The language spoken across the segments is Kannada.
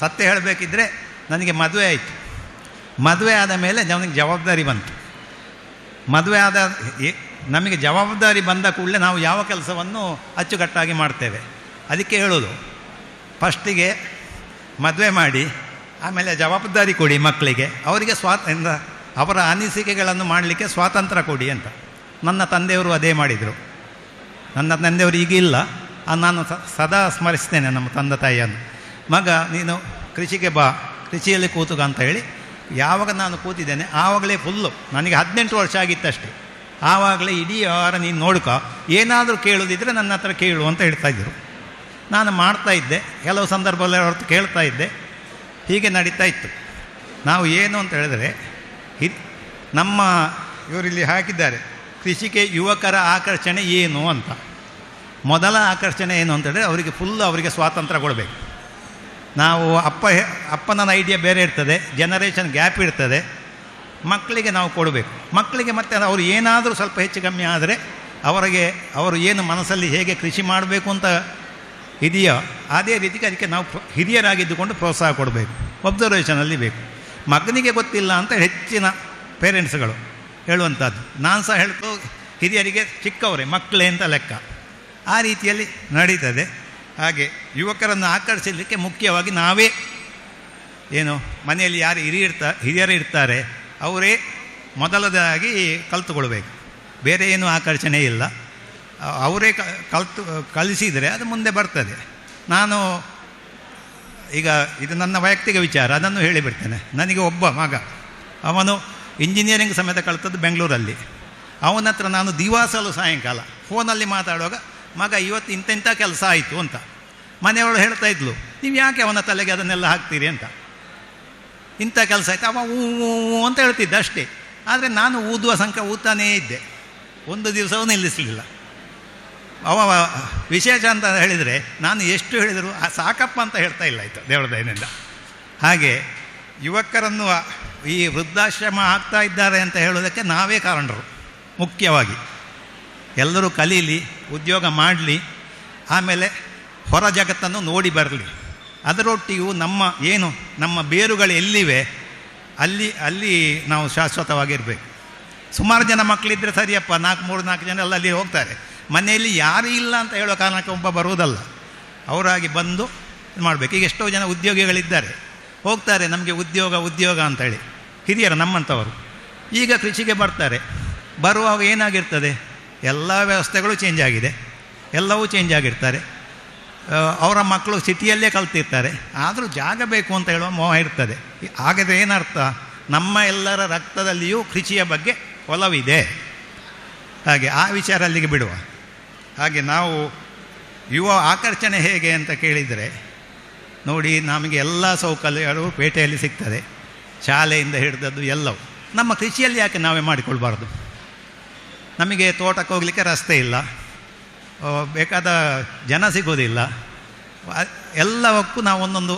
ಸತ್ಯ ಹೇಳಬೇಕಿದ್ರೆ ನನಗೆ ಮದುವೆ ಆಯಿತು. ಮದುವೆ ಆದ ಮೇಲೆ ನನಗೆ ಜವಾಬ್ದಾರಿ ಬಂತು. ಮದುವೆ ಆದ ನಮಗೆ ಜವಾಬ್ದಾರಿ ಬಂದ ಕೂಡಲೇ ನಾವು ಯಾವ ಕೆಲಸವನ್ನು ಅಚ್ಚುಕಟ್ಟಾಗಿ ಮಾಡ್ತೇವೆ? ಅದಕ್ಕೆ ಹೇಳೋದು, ಫಸ್ಟಿಗೆ ಮದುವೆ ಮಾಡಿ, ಆಮೇಲೆ ಜವಾಬ್ದಾರಿ ಕೊಡಿ ಮಕ್ಕಳಿಗೆ, ಅವರಿಗೆ ಸ್ವಾತ ಅವರ ಅನಿಸಿಕೆಗಳನ್ನು ಮಾಡಲಿಕ್ಕೆ ಸ್ವಾತಂತ್ರ್ಯ ಕೊಡಿ ಅಂತ. ನನ್ನ ತಂದೆಯವರು ಅದೇ ಮಾಡಿದರು. ನನ್ನ ತಂದೆಯವರು ಈಗಿಲ್ಲ. ನಾನು ಸದಾ ಸ್ಮರಿಸ್ತೇನೆ ನಮ್ಮ ತಂದೆ ತಾಯಿಯನ್ನು. ಮಗ, ನೀನು ಕೃಷಿಗೆ ಬಾ, ಕೃಷಿಯಲ್ಲಿ ಕೂತುಗ ಅಂತ ಹೇಳಿ ಯಾವಾಗ ನಾನು ಕೂತಿದ್ದೇನೆ, ಆವಾಗಲೇ ಫುಲ್ಲು ನನಗೆ ಹದಿನೆಂಟು ವರ್ಷ ಆಗಿತ್ತಷ್ಟೇ. ಆವಾಗಲೇ ಇಡೀ ವಾರ ನೀನು ನೋಡ್ಕೊ, ಏನಾದರೂ ಕೇಳೋದಿದ್ದರೆ ನನ್ನ ಹತ್ರ ಕೇಳು ಅಂತ ಹೇಳ್ತಾ ಇದ್ದರು ನಾನು ಮಾಡ್ತಾ ಇದ್ದೆ, ಕೆಲವು ಸಂದರ್ಭದಲ್ಲಿ ಹೊರತು ಕೇಳ್ತಾ ಇದ್ದೆ, ಹೀಗೆ ನಡೀತಾ ಇತ್ತು. ನಾವು ಏನು ಅಂತ ಹೇಳಿದ್ರೆ, ಹಿ, ನಮ್ಮ ಇವರಿಲ್ಲಿ ಹಾಕಿದ್ದಾರೆ, ಕೃಷಿಗೆ ಯುವಕರ ಆಕರ್ಷಣೆ ಏನು ಅಂತ. ಮೊದಲ ಆಕರ್ಷಣೆ ಏನು ಅಂತ ಹೇಳಿದ್ರೆ, ಅವರಿಗೆ ಫುಲ್ ಅವರಿಗೆ ಸ್ವಾತಂತ್ರ್ಯ ಕೊಡಬೇಕು. ನಾವು ಅಪ್ಪ ಅಪ್ಪನ ಐಡಿಯಾ ಬೇರೆ ಇರ್ತದೆ ಜನರೇಷನ್ ಗ್ಯಾಪ್ ಇರ್ತದೆ. ಮಕ್ಕಳಿಗೆ ನಾವು ಕೊಡಬೇಕು. ಮಕ್ಕಳಿಗೆ ಮತ್ತೆ ಅವರು ಏನಾದರೂ ಸ್ವಲ್ಪ ಹೆಚ್ಚು ಕಮ್ಮಿ ಆದರೆ ಅವರಿಗೆ, ಅವರು ಏನು ಮನಸ್ಸಲ್ಲಿ ಹೇಗೆ ಕೃಷಿ ಮಾಡಬೇಕು ಅಂತ ಇದೆಯೋ, ಅದೇ ರೀತಿಗೆ ಅದಕ್ಕೆ ನಾವು ಹಿರಿಯರಾಗಿದ್ದುಕೊಂಡು ಪ್ರೋತ್ಸಾಹ ಕೊಡಬೇಕು. ಒಬ್ಸರ್ವೇಷನಲ್ಲಿ ಬೇಕು. ಮಗನಿಗೆ ಗೊತ್ತಿಲ್ಲ ಅಂತ ಹೆಚ್ಚಿನ ಪೇರೆಂಟ್ಸ್ಗಳು ಹೇಳುವಂಥದ್ದು. ನಾನು ಸಹ ಹೇಳ್ತು, ಹಿರಿಯರಿಗೆ ಚಿಕ್ಕವರೇ, ಮಕ್ಕಳೇ ಅಂತ ಲೆಕ್ಕ. ಆ ರೀತಿಯಲ್ಲಿ ನಡೀತದೆ. ಹಾಗೆ ಯುವಕರನ್ನು ಆಕರ್ಷಿಸಲಿಕ್ಕೆ ಮುಖ್ಯವಾಗಿ ನಾವೇ. ಏನು, ಮನೆಯಲ್ಲಿ ಯಾರು ಹಿರಿಯಿರ್ತ ಹಿರಿಯರು ಇರ್ತಾರೆ, ಅವರೇ ಮೊದಲದಾಗಿ ಕಲ್ತುಕೊಳ್ಬೇಕು. ಬೇರೆ ಏನೂ ಆಕರ್ಷಣೆ ಇಲ್ಲ. ಅವರೇ ಕಲ್ತು, ಕಲಿಸಿದರೆ ಅದು ಮುಂದೆ ಬರ್ತದೆ. ನಾನು ಈಗ ಇದು ನನ್ನ ವೈಯಕ್ತಿಕ ವಿಚಾರ, ಅದನ್ನು ಹೇಳಿಬಿಡ್ತೇನೆ. ನನಗೆ ಒಬ್ಬ ಮಗ, ಅವನು ಇಂಜಿನಿಯರಿಂಗ್ ಸಮೇತ ಕಲಿತದ್ದು ಬೆಂಗಳೂರಲ್ಲಿ. ಅವನ ಹತ್ರ ನಾನು ದಿವಾಸಲು ಸಾಯಂಕಾಲ, ಫೋನಲ್ಲಿ ಮಾತಾಡುವಾಗ ಮಗ ಇವತ್ತು ಇಂತೆಂಥ ಕೆಲಸ ಆಯಿತು ಅಂತ. ಮನೆಯವಳು ಹೇಳ್ತಾ ಇದ್ಲು, ನೀವು ಯಾಕೆ ಅವನ ತಲೆಗೆ ಅದನ್ನೆಲ್ಲ ಹಾಕ್ತೀರಿ ಅಂತ? ಇಂಥ ಕೆಲಸ ಆಯಿತು. ಅವ ಊ ಅಂತ ಹೇಳ್ತಿದ್ದ ಅಷ್ಟೇ. ಆದರೆ ನಾನು ಊದುವ ಸಂಖ್ಯೆ ಊತಾನೇ ಇದ್ದೆ. ಒಂದು ದಿವಸವೂ ನಿಲ್ಲಿಸಲಿಲ್ಲ. ಅವ ವಿಶೇಷ ಅಂತ ಹೇಳಿದರೆ, ನಾನು ಎಷ್ಟು ಹೇಳಿದರೂ ಆ ಸಾಕಪ್ಪ ಅಂತ ಹೇಳ್ತಾ ಇಲ್ಲ ಆಯಿತು ದೇವರ ದಯದಿಂದ ಹಾಗೆ ಯುವಕರನ್ನು ಈ ವೃದ್ಧಾಶ್ರಮ ಆಗ್ತಾ ಇದ್ದಾರೆ ಅಂತ ಹೇಳೋದಕ್ಕೆ ನಾವೇ ಕಾರಣರು, ಮುಖ್ಯವಾಗಿ. ಎಲ್ಲರೂ ಕಲೀಲಿ, ಉದ್ಯೋಗ ಮಾಡಲಿ, ಆಮೇಲೆ ಹೊರ ಜಗತ್ತನ್ನು ನೋಡಿ ಬರಲಿ. ಅದರೊಟ್ಟಿಗೂ ನಮ್ಮ ಏನು, ನಮ್ಮ ಬೇರುಗಳು ಎಲ್ಲಿವೆ, ಅಲ್ಲಿ ಅಲ್ಲಿ ನಾವು ಶಾಶ್ವತವಾಗಿರಬೇಕು. ಸುಮಾರು ಜನ ಮಕ್ಕಳಿದ್ದರೆ ಸರಿಯಪ್ಪ, ನಾಲ್ಕು, ಮೂರು, ನಾಲ್ಕು ಜನ ಎಲ್ಲ ಅಲ್ಲಿ ಹೋಗ್ತಾರೆ. ಮನೆಯಲ್ಲಿ ಯಾರೂ ಇಲ್ಲ ಅಂತ ಹೇಳೋ ಕಾರಣಕ್ಕೆ ಒಬ್ಬ ಬರುವುದಲ್ಲ. ಅವರಾಗಿ ಬಂದು ಮಾಡಬೇಕು. ಈಗ ಎಷ್ಟೋ ಜನ ಉದ್ಯೋಗಿಗಳಿದ್ದಾರೆ. ಹೋಗ್ತಾರೆ, ನಮಗೆ ಉದ್ಯೋಗ ಉದ್ಯೋಗ ಅಂತೇಳಿ. ಹಿರಿಯರು ನಮ್ಮಂಥವರು. ಈಗ ಕೃಷಿಗೆ ಬರ್ತಾರೆ. ಬರುವಾಗ ಏನಾಗಿರ್ತದೆ? ಎಲ್ಲ ವ್ಯವಸ್ಥೆಗಳು ಚೇಂಜ್ ಆಗಿದೆ. ಎಲ್ಲವೂ ಚೇಂಜ್ ಆಗಿರ್ತಾರೆ. ಅವರ ಮಕ್ಕಳು ಸಿಟಿಯಲ್ಲೇ ಕಲ್ತಿರ್ತಾರೆ. ಆದರೂ ಜಾಗ ಬೇಕು ಅಂತ ಹೇಳುವ ಮೋಹ ಇರ್ತದೆ. ಹಾಗಾದರೆ ಏನರ್ಥ? ನಮ್ಮ ಎಲ್ಲರ ರಕ್ತದಲ್ಲಿಯೂ ಕೃಷಿಯ ಬಗ್ಗೆ ಒಲವಿದೆ. ಹಾಗೆ ಆ ವಿಚಾರ ಅಲ್ಲಿಗೆ ಬಿಡುವ. ಹಾಗೆ ನಾವು ಯುವ ಆಕರ್ಷಣೆ ಹೇಗೆ ಅಂತ ಕೇಳಿದರೆ, ನೋಡಿ ನಮಗೆ ಎಲ್ಲ ಸೌಕರ್ಯಗಳು ಪೇಟೆಯಲ್ಲಿ ಸಿಗ್ತದೆ. ಶಾಲೆಯಿಂದ ಹಿಡಿದದ್ದು ಎಲ್ಲವೂ. ನಮ್ಮ ಕೃಷಿಯಲ್ಲಿ ಯಾಕೆ ನಾವೇ ಮಾಡಿಕೊಳ್ಬಾರ್ದು? ನಮಗೆ ತೋಟಕ್ಕೆ ಹೋಗಲಿಕ್ಕೆ ರಸ್ತೆ ಇಲ್ಲ. ಬೇಕಾದ ಜನ ಸಿಗೋದಿಲ್ಲ. ಎಲ್ಲವಕ್ಕೂ ನಾವು ಒಂದೊಂದು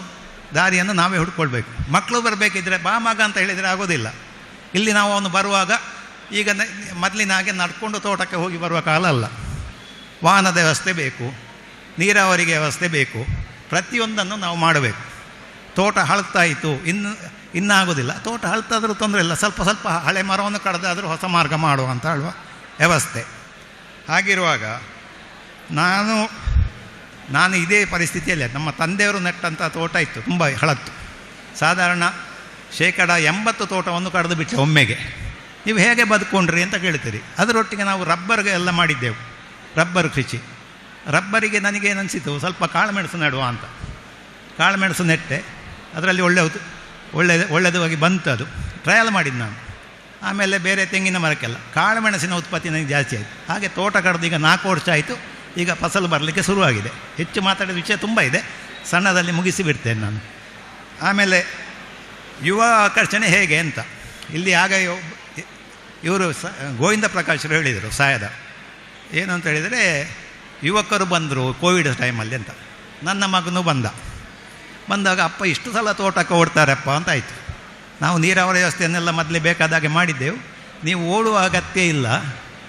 ದಾರಿಯನ್ನು ನಾವೇ ಹುಡ್ಕೊಳ್ಬೇಕು. ಮಕ್ಕಳು ಬರಬೇಕಿದ್ರೆ ಬಾ ಮಗ ಅಂತ ಹೇಳಿದರೆ ಆಗೋದಿಲ್ಲ. ಇಲ್ಲಿ ನಾವು ಅವನು ಬರುವಾಗ ಈಗ ಮೊದಲಿನ ಹಾಗೆ ನಡ್ಕೊಂಡು ತೋಟಕ್ಕೆ ಹೋಗಿ ಬರುವ ಕಾಲ ಅಲ್ಲ. ವಾಹನದ ವ್ಯವಸ್ಥೆ ಬೇಕು, ನೀರಾವರಿಗೆ ವ್ಯವಸ್ಥೆ ಬೇಕು, ಪ್ರತಿಯೊಂದನ್ನು ನಾವು ಮಾಡಬೇಕು. ತೋಟ ಹಳತಾಯಿತು ಇನ್ನು ಇನ್ನಾಗೋದಿಲ್ಲ. ತೋಟ ಹಳತಾದರೂ ತೊಂದರೆ ಇಲ್ಲ. ಸ್ವಲ್ಪ ಸ್ವಲ್ಪ ಹಳೆ ಮರವನ್ನು ಕಡ್ದಾದರೂ ಹೊಸ ಮಾರ್ಗ ಮಾಡುವ ಅಂತ ಹೇಳುವ ವ್ಯವಸ್ಥೆ. ಹಾಗಿರುವಾಗ ನಾನು ನಾನು ಇದೇ ಪರಿಸ್ಥಿತಿಯಲ್ಲಿ ನಮ್ಮ ತಂದೆಯವರು ನೆಟ್ಟಂಥ ತೋಟ ಇತ್ತು, ತುಂಬ ಹಳತ್ತು. ಸಾಧಾರಣ ಶೇಕಡ ಎಂಬತ್ತು ತೋಟವನ್ನು ಕಡಿದು ಬಿಟ್ಟೆ ಒಮ್ಮೆಗೆ. ನೀವು ಹೇಗೆ ಬದುಕೊಂಡ್ರಿ ಅಂತ ಕೇಳ್ತೀರಿ. ಅದರೊಟ್ಟಿಗೆ ನಾವು ರಬ್ಬರ್ಗೆ ಎಲ್ಲ ಮಾಡಿದ್ದೆವು, ರಬ್ಬರ್ ಕೃಷಿ. ರಬ್ಬರಿಗೆ ನನಗೇನು ಅನಿಸಿತು ಸ್ವಲ್ಪ ಕಾಳುಮೆಣಸು ನೆಡುವ ಅಂತ. ಕಾಳುಮೆಣಸು ನೆಟ್ಟೆ, ಅದರಲ್ಲಿ ಒಳ್ಳೆಯದು ಒಳ್ಳೆಯದು ಒಳ್ಳೆ ಒಳ್ಳೆಯದಾಗಿ ಬಂತು ಅದು ಟ್ರಯಲ್ ಮಾಡಿದ್ದು ನಾನು. ಆಮೇಲೆ ಬೇರೆ ತೆಂಗಿನ ಮರಕ್ಕೆಲ್ಲ. ಕಾಳುಮೆಣಸಿನ ಉತ್ಪತ್ತಿ ನನಗೆ ಜಾಸ್ತಿ ಆಯಿತು. ಹಾಗೆ ತೋಟ ಕಡ್ದು ಈಗ ನಾಲ್ಕು ವರ್ಷ ಆಯಿತು. ಈಗ ಫಸಲು ಬರಲಿಕ್ಕೆ ಶುರುವಾಗಿದೆ. ಹೆಚ್ಚು ಮಾತಾಡಿದ ವಿಷಯ ತುಂಬ ಇದೆ. ಸಣ್ಣದಲ್ಲಿ ಮುಗಿಸಿ ಬಿಡ್ತೇನೆ ನಾನು. ಆಮೇಲೆ ಯುವ ಆಕರ್ಷಣೆ ಹೇಗೆ ಅಂತ. ಇಲ್ಲಿ ಆಗ ಇವರು ಸ ಗೋವಿಂದ ಪ್ರಕಾಶರು ಹೇಳಿದರು, ಸಾಯದ. ಏನು ಅಂತ ಹೇಳಿದರೆ, ಯುವಕರು ಬಂದರು ಕೋವಿಡ್ ಟೈಮಲ್ಲಿ ಅಂತ. ನನ್ನ ಮಗನೂ ಬಂದ. ಬಂದಾಗ, ಅಪ್ಪ, ಇಷ್ಟು ಸಲ ತೋಟಕ್ಕೆ ಓಡ್ತಾರಪ್ಪ ಅಂತ ಆಯಿತು. ನಾವು ನೀರಾವರಿ ವ್ಯವಸ್ಥೆಯನ್ನೆಲ್ಲ ಮೊದಲೇ ಬೇಕಾದಾಗೆ ಮಾಡಿದ್ದೆವು. ನೀವು ಓಡುವ ಅಗತ್ಯ ಇಲ್ಲ.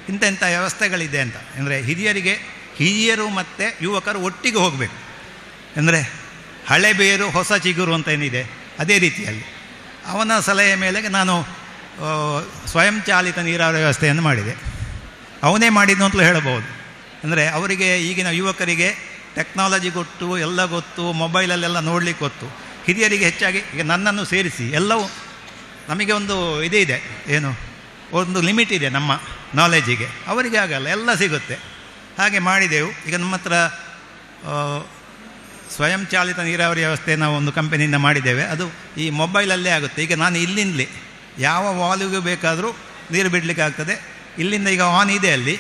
ಇಂಥ ವ್ಯವಸ್ಥೆಗಳಿದೆ ಅಂತ. ಅಂದರೆ ಹಿರಿಯರಿಗೆ, ಹಿರಿಯರು ಮತ್ತು ಯುವಕರು ಒಟ್ಟಿಗೆ ಹೋಗಬೇಕು. ಅಂದರೆ ಹಳೆ ಬೇರು, ಹೊಸ ಚಿಗುರು ಅಂತ ಏನಿದೆ, ಅದೇ ರೀತಿಯಲ್ಲಿ. ಅವನ ಸಲಹೆ ಮೇಲೆಗೆ ನಾನು ಸ್ವಯಂಚಾಲಿತ ನೀರಾವರಿ ವ್ಯವಸ್ಥೆಯನ್ನು ಮಾಡಿದೆ. ಅವನೇ ಮಾಡಿದ್ದು ಅಂತಲೂ ಹೇಳಬಹುದು. ಅಂದರೆ ಅವರಿಗೆ, ಈಗಿನ ಯುವಕರಿಗೆ ಟೆಕ್ನಾಲಜಿ ಗೊತ್ತು, ಎಲ್ಲ ಗೊತ್ತು, ಮೊಬೈಲಲ್ಲೆಲ್ಲ ನೋಡಲಿಕ್ಕೆ ಗೊತ್ತು. ಹಿರಿಯರಿಗೆ ಹೆಚ್ಚಾಗಿ ಈಗ ನನ್ನನ್ನು ಸೇರಿಸಿ, ಎಲ್ಲವೂ ನಮಗೆ ಒಂದು ಇದೇ ಇದೆ, ಏನು, ಒಂದು ಲಿಮಿಟ್ ಇದೆ ನಮ್ಮ ನಾಲೆಜಿಗೆ ಅವರಿಗೆ ಆಗಲ್ಲ, ಎಲ್ಲ ಸಿಗುತ್ತೆ. ಹಾಗೆ ಮಾಡಿದೆವು. ಈಗ ನಮ್ಮ ಹತ್ರ ಸ್ವಯಂಚಾಲಿತ ನೀರಾವರಿ ವ್ಯವಸ್ಥೆ ನಾವು ಒಂದು ಕಂಪನಿಯಿಂದ ಮಾಡಿದ್ದೇವೆ. ಅದು ಈ ಮೊಬೈಲಲ್ಲೇ ಆಗುತ್ತೆ. ಈಗ ನಾನು ಇಲ್ಲಿಂದಲಿ, ಯಾವ ವಾಲಿಗೂ ಬೇಕಾದರೂ ನೀರು ಬಿಡಲಿಕ್ಕೆ ಆಗ್ತದೆ. ಇಲ್ಲಿಂದ ಈಗ ಆನ್ ಇದೆ ಅಲ್ಲಿ.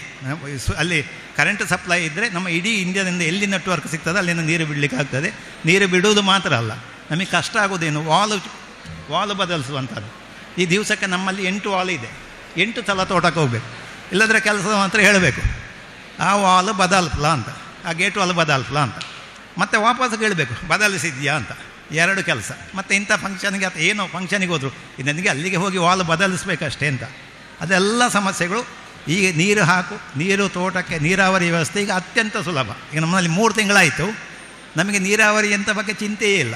ಅಲ್ಲಿ ಕರೆಂಟ್ ಸಪ್ಲೈ ಇದ್ದರೆ ನಮ್ಮ ಇಡೀ ಇಂಡಿಯಾದಿಂದ ಎಲ್ಲಿ ನೆಟ್ವರ್ಕ್ ಸಿಗ್ತದೆ ಅಲ್ಲಿಂದ ನೀರು ಬಿಡಲಿಕ್ಕೆ ಆಗ್ತದೆ. ನೀರು ಬಿಡುವುದು ಮಾತ್ರ ಅಲ್ಲ. ನಮಗೆ ಕಷ್ಟ ಆಗೋದೇನು? ವಾಲು ವಾಲು ಬದಲಿಸುವಂಥದ್ದು. ಈ ದಿವಸಕ್ಕೆ ನಮ್ಮಲ್ಲಿ ಎಂಟು ವಾಲ್ ಇದೆ. ಎಂಟು ಸಲ ತೋಟಕ್ಕೆ ಹೋಗಬೇಕು. ಇಲ್ಲದ್ರೆ ಕೆಲಸ ಮಾತ್ರ ಹೇಳಬೇಕು. ಆ ವಾಲ್ ಬದಲ್ಫಲ ಅಂತ. ಆ ಗೇಟ್ ವಾಲ್ ಬದಲ್ಫಲ ಅಂತ. ಮತ್ತೆ ವಾಪಸ್ ಕೇಳಬೇಕು, ಬದಲಿಸಿದ್ಯಾ ಅಂತ. ಎರಡು ಕೆಲಸ. ಮತ್ತು ಇಂಥ ಫಂಕ್ಷನ್ಗೆ ಅಥವಾ ಏನೋ ಫಂಕ್ಷನಿಗೆ ಹೋದರು ನನಗೆ ಅಲ್ಲಿಗೆ ಹೋಗಿ ವಾಲ್ ಬದಲಿಸ್ಬೇಕಷ್ಟೇ ಅಂತ. ಅದೆಲ್ಲ ಸಮಸ್ಯೆಗಳು ಈಗ ನೀರು ಹಾಕು, ನೀರು ತೋಟಕ್ಕೆ ನೀರಾವರಿ ವ್ಯವಸ್ಥೆ ಈಗ ಅತ್ಯಂತ ಸುಲಭ. ಈಗ ನಮ್ಮಲ್ಲಿ ಮೂರು ತಿಂಗಳಾಯಿತು. ನಮಗೆ ನೀರಾವರಿ ಅಂತ ಬಗ್ಗೆ ಚಿಂತೆಯೇ ಇಲ್ಲ.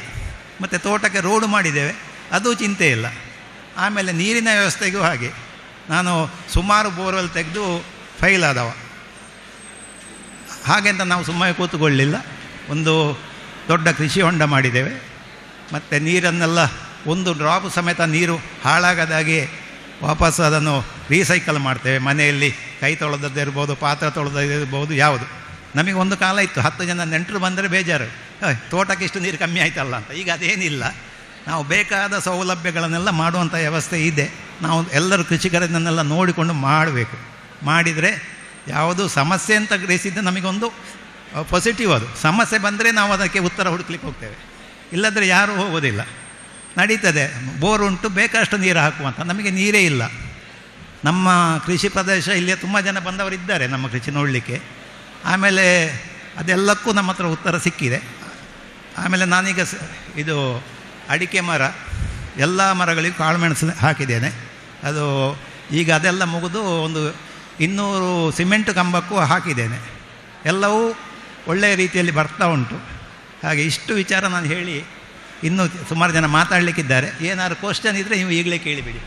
ಮತ್ತು ತೋಟಕ್ಕೆ ರೋಡು ಮಾಡಿದ್ದೇವೆ, ಅದು ಚಿಂತೆ ಇಲ್ಲ. ಆಮೇಲೆ ನೀರಿನ ವ್ಯವಸ್ಥೆಗೂ ಹಾಗೆ. ನಾನು ಸುಮಾರು ಬೋರ್ವೆಲ್ ತೆಗೆದು ಫೈಲ್ ಆದವ. ಹಾಗೆಂತ ನಾವು ಸುಮ್ಮನೆ ಕೂತುಕೊಳ್ಳಲಿಲ್ಲ ಒಂದು ದೊಡ್ಡ ಕೃಷಿ ಹೊಂಡ ಮಾಡಿದ್ದೇವೆ. ಮತ್ತು ನೀರನ್ನೆಲ್ಲ ಒಂದು ಡ್ರಾಪ್ ಸಮೇತ ನೀರು ಹಾಳಾಗದಾಗೆ ವಾಪಸ್ ಅದನ್ನು ರೀಸೈಕಲ್ ಮಾಡ್ತೇವೆ. ಮನೆಯಲ್ಲಿ ಕೈ ತೊಳೆದದ್ದಿರ್ಬೋದು ಪಾತ್ರ ಇರ್ಬೋದು ಯಾವುದು. ನಮಗೆ ಒಂದು ಕಾಲ ಇತ್ತು. ಹತ್ತು ಜನ ನೆಂಟರು ಬಂದರೆ ಬೇಜಾರು. "ಏಯ್, ತೋಟಕ್ಕೆ ಇಷ್ಟು ನೀರು ಕಮ್ಮಿ ಆಯ್ತಲ್ಲ ಅಂತ. ಈಗ ಅದೇನಿಲ್ಲ. ನಾವು ಬೇಕಾದ ಸೌಲಭ್ಯಗಳನ್ನೆಲ್ಲ ಮಾಡುವಂಥ ವ್ಯವಸ್ಥೆ ಇದೆ. ನಾವು ಎಲ್ಲರೂ ಕೃಷಿಕರನ್ನೆಲ್ಲ ನೋಡಿಕೊಂಡು ಮಾಡಬೇಕು. ಮಾಡಿದರೆ ಯಾವುದು ಸಮಸ್ಯೆ ಅಂತ ಗ್ರಹಿಸಿದ್ದು ನಮಗೊಂದು ಪಾಸಿಟಿವ್ ಅದು. ಸಮಸ್ಯೆ ಬಂದರೆ ನಾವು ಅದಕ್ಕೆ ಉತ್ತರ ಹುಡುಕ್ಲಿಕ್ಕೆ ಹೋಗ್ತೇವೆ. ಇಲ್ಲದ್ರೆ ಯಾರೂ ಹೋಗೋದಿಲ್ಲ. ನಡೀತದೆ. ಬೋರ್ ಉಂಟು ಬೇಕಷ್ಟು ನೀರು ಹಾಕುವಂಥ ನಮಗೆ ನೀರೇ ಇಲ್ಲ. ನಮ್ಮ ಕೃಷಿ ಪ್ರದೇಶ ಇಲ್ಲಿ ತುಂಬ ಜನ ಬಂದವರಿದ್ದಾರೆ ನಮ್ಮ ಕೃಷಿ ನೋಡಲಿಕ್ಕೆ. ಆಮೇಲೆ ಅದೆಲ್ಲಕ್ಕೂ ನಮ್ಮ ಹತ್ರ ಉತ್ತರ ಸಿಕ್ಕಿದೆ. ಆಮೇಲೆ ನಾನೀಗ ಇದು ಅಡಿಕೆ ಮರ, ಎಲ್ಲ ಮರಗಳಿಗೂ ಕಾಳುಮೆಣಸು ಹಾಕಿದ್ದೇನೆ. ಅದು ಈಗ ಅದೆಲ್ಲ ಮುಗಿದು ಒಂದು ಇನ್ನೂರು ಸಿಮೆಂಟ್ ಕಂಬಕ್ಕೂ ಹಾಕಿದ್ದೇನೆ. ಎಲ್ಲವೂ ಒಳ್ಳೆಯ ರೀತಿಯಲ್ಲಿ ಬರ್ತಾ ಉಂಟು. ಹಾಗೆ ಇಷ್ಟು ವಿಚಾರ ನಾನು ಹೇಳಿ ಇನ್ನೂ ಸುಮಾರು ಜನ ಮಾತಾಡಲಿಕ್ಕಿದ್ದಾರೆ. ಏನಾದ್ರು ಕ್ವಶನ್ ಇದ್ದರೆ ನೀವು ಈಗಲೇ ಕೇಳಿಬಿಡಿ.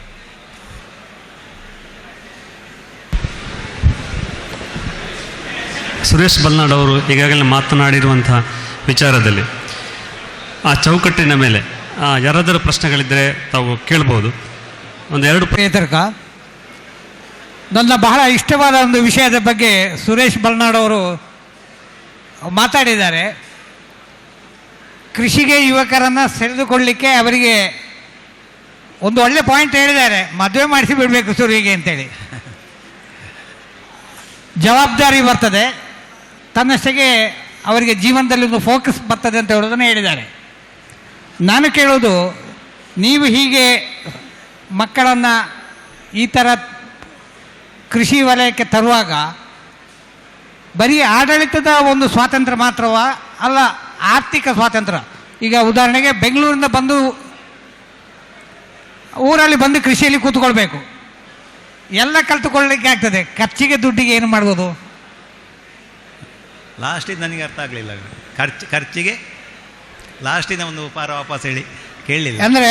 ಸುರೇಶ್ ಬಲ್ನಾಡ್ ಅವರು ಈಗಾಗಲೇ ಮಾತನಾಡಿರುವಂಥ ವಿಚಾರದಲ್ಲಿ ಆ ಚೌಕಟ್ಟಿನ ಮೇಲೆ ಯಾರಾದರೂ ಪ್ರಶ್ನೆಗಳಿದ್ದರೆ ತಾವು ಕೇಳ್ಬೋದು. ಒಂದು ಎರಡು ಪ್ರೇತರ್ಕ ನನ್ನ ಬಹಳ ಇಷ್ಟವಾದ ಒಂದು ವಿಷಯದ ಬಗ್ಗೆ ಸುರೇಶ್ ಬಲ್ನಾಡ್ ಅವರು ಮಾತಾಡಿದ್ದಾರೆ. ಕೃಷಿಗೆ ಯುವಕರನ್ನು ಸೆಳೆದುಕೊಳ್ಳಿಕ್ಕೆ ಅವರಿಗೆ ಒಂದು ಒಳ್ಳೆ ಪಾಯಿಂಟ್ ಹೇಳಿದ್ದಾರೆ. ಮದುವೆ ಮಾಡಿಸಿ ಬಿಡಬೇಕು ಸುರಿಗೆ ಅಂತೇಳಿ. ಜವಾಬ್ದಾರಿ ಬರ್ತದೆ. ತನ್ನಷ್ಟಕ್ಕೆ ಅವರಿಗೆ ಜೀವನದಲ್ಲಿ ಒಂದು ಫೋಕಸ್ ಬರ್ತದೆ ಅಂತ ಹೇಳೋದನ್ನು ಹೇಳಿದ್ದಾರೆ. ನಾನು ಕೇಳೋದು, ನೀವು ಹೀಗೆ ಮಕ್ಕಳನ್ನು ಈ ಥರ ಕೃಷಿ ವಲಯಕ್ಕೆ ತರುವಾಗ, ಬರೀ ಆಡಳಿತದ ಒಂದು ಸ್ವಾತಂತ್ರ್ಯ ಮಾತ್ರವ? ಅಲ್ಲ, ಆರ್ಥಿಕ ಸ್ವಾತಂತ್ರ್ಯ. ಈಗ ಉದಾಹರಣೆಗೆ ಬೆಂಗಳೂರಿಂದ ಬಂದು ಊರಲ್ಲಿ ಬಂದು ಕೃಷಿಯಲ್ಲಿ ಕೂತ್ಕೊಳ್ಬೇಕು. ಎಲ್ಲ ಕಲ್ತುಕೊಳ್ಳಲಿಕ್ಕೆ ಆಗ್ತದೆ. ಖರ್ಚಿಗೆ ದುಡ್ಡಿಗೆ ಏನು ಮಾಡ್ಬೋದು? ಲಾಸ್ಟಿಗೆ ನನಗೆ ಅರ್ಥ ಆಗಲಿಲ್ಲ. ಖರ್ಚು, ಖರ್ಚಿಗೆ ಲಾಸ್ಟಿನ ಒಂದು ಉಪಹಾರ ವಾಪಸ್ ಹೇಳಿ ಕೇಳಲಿಲ್ಲ. ಅಂದರೆ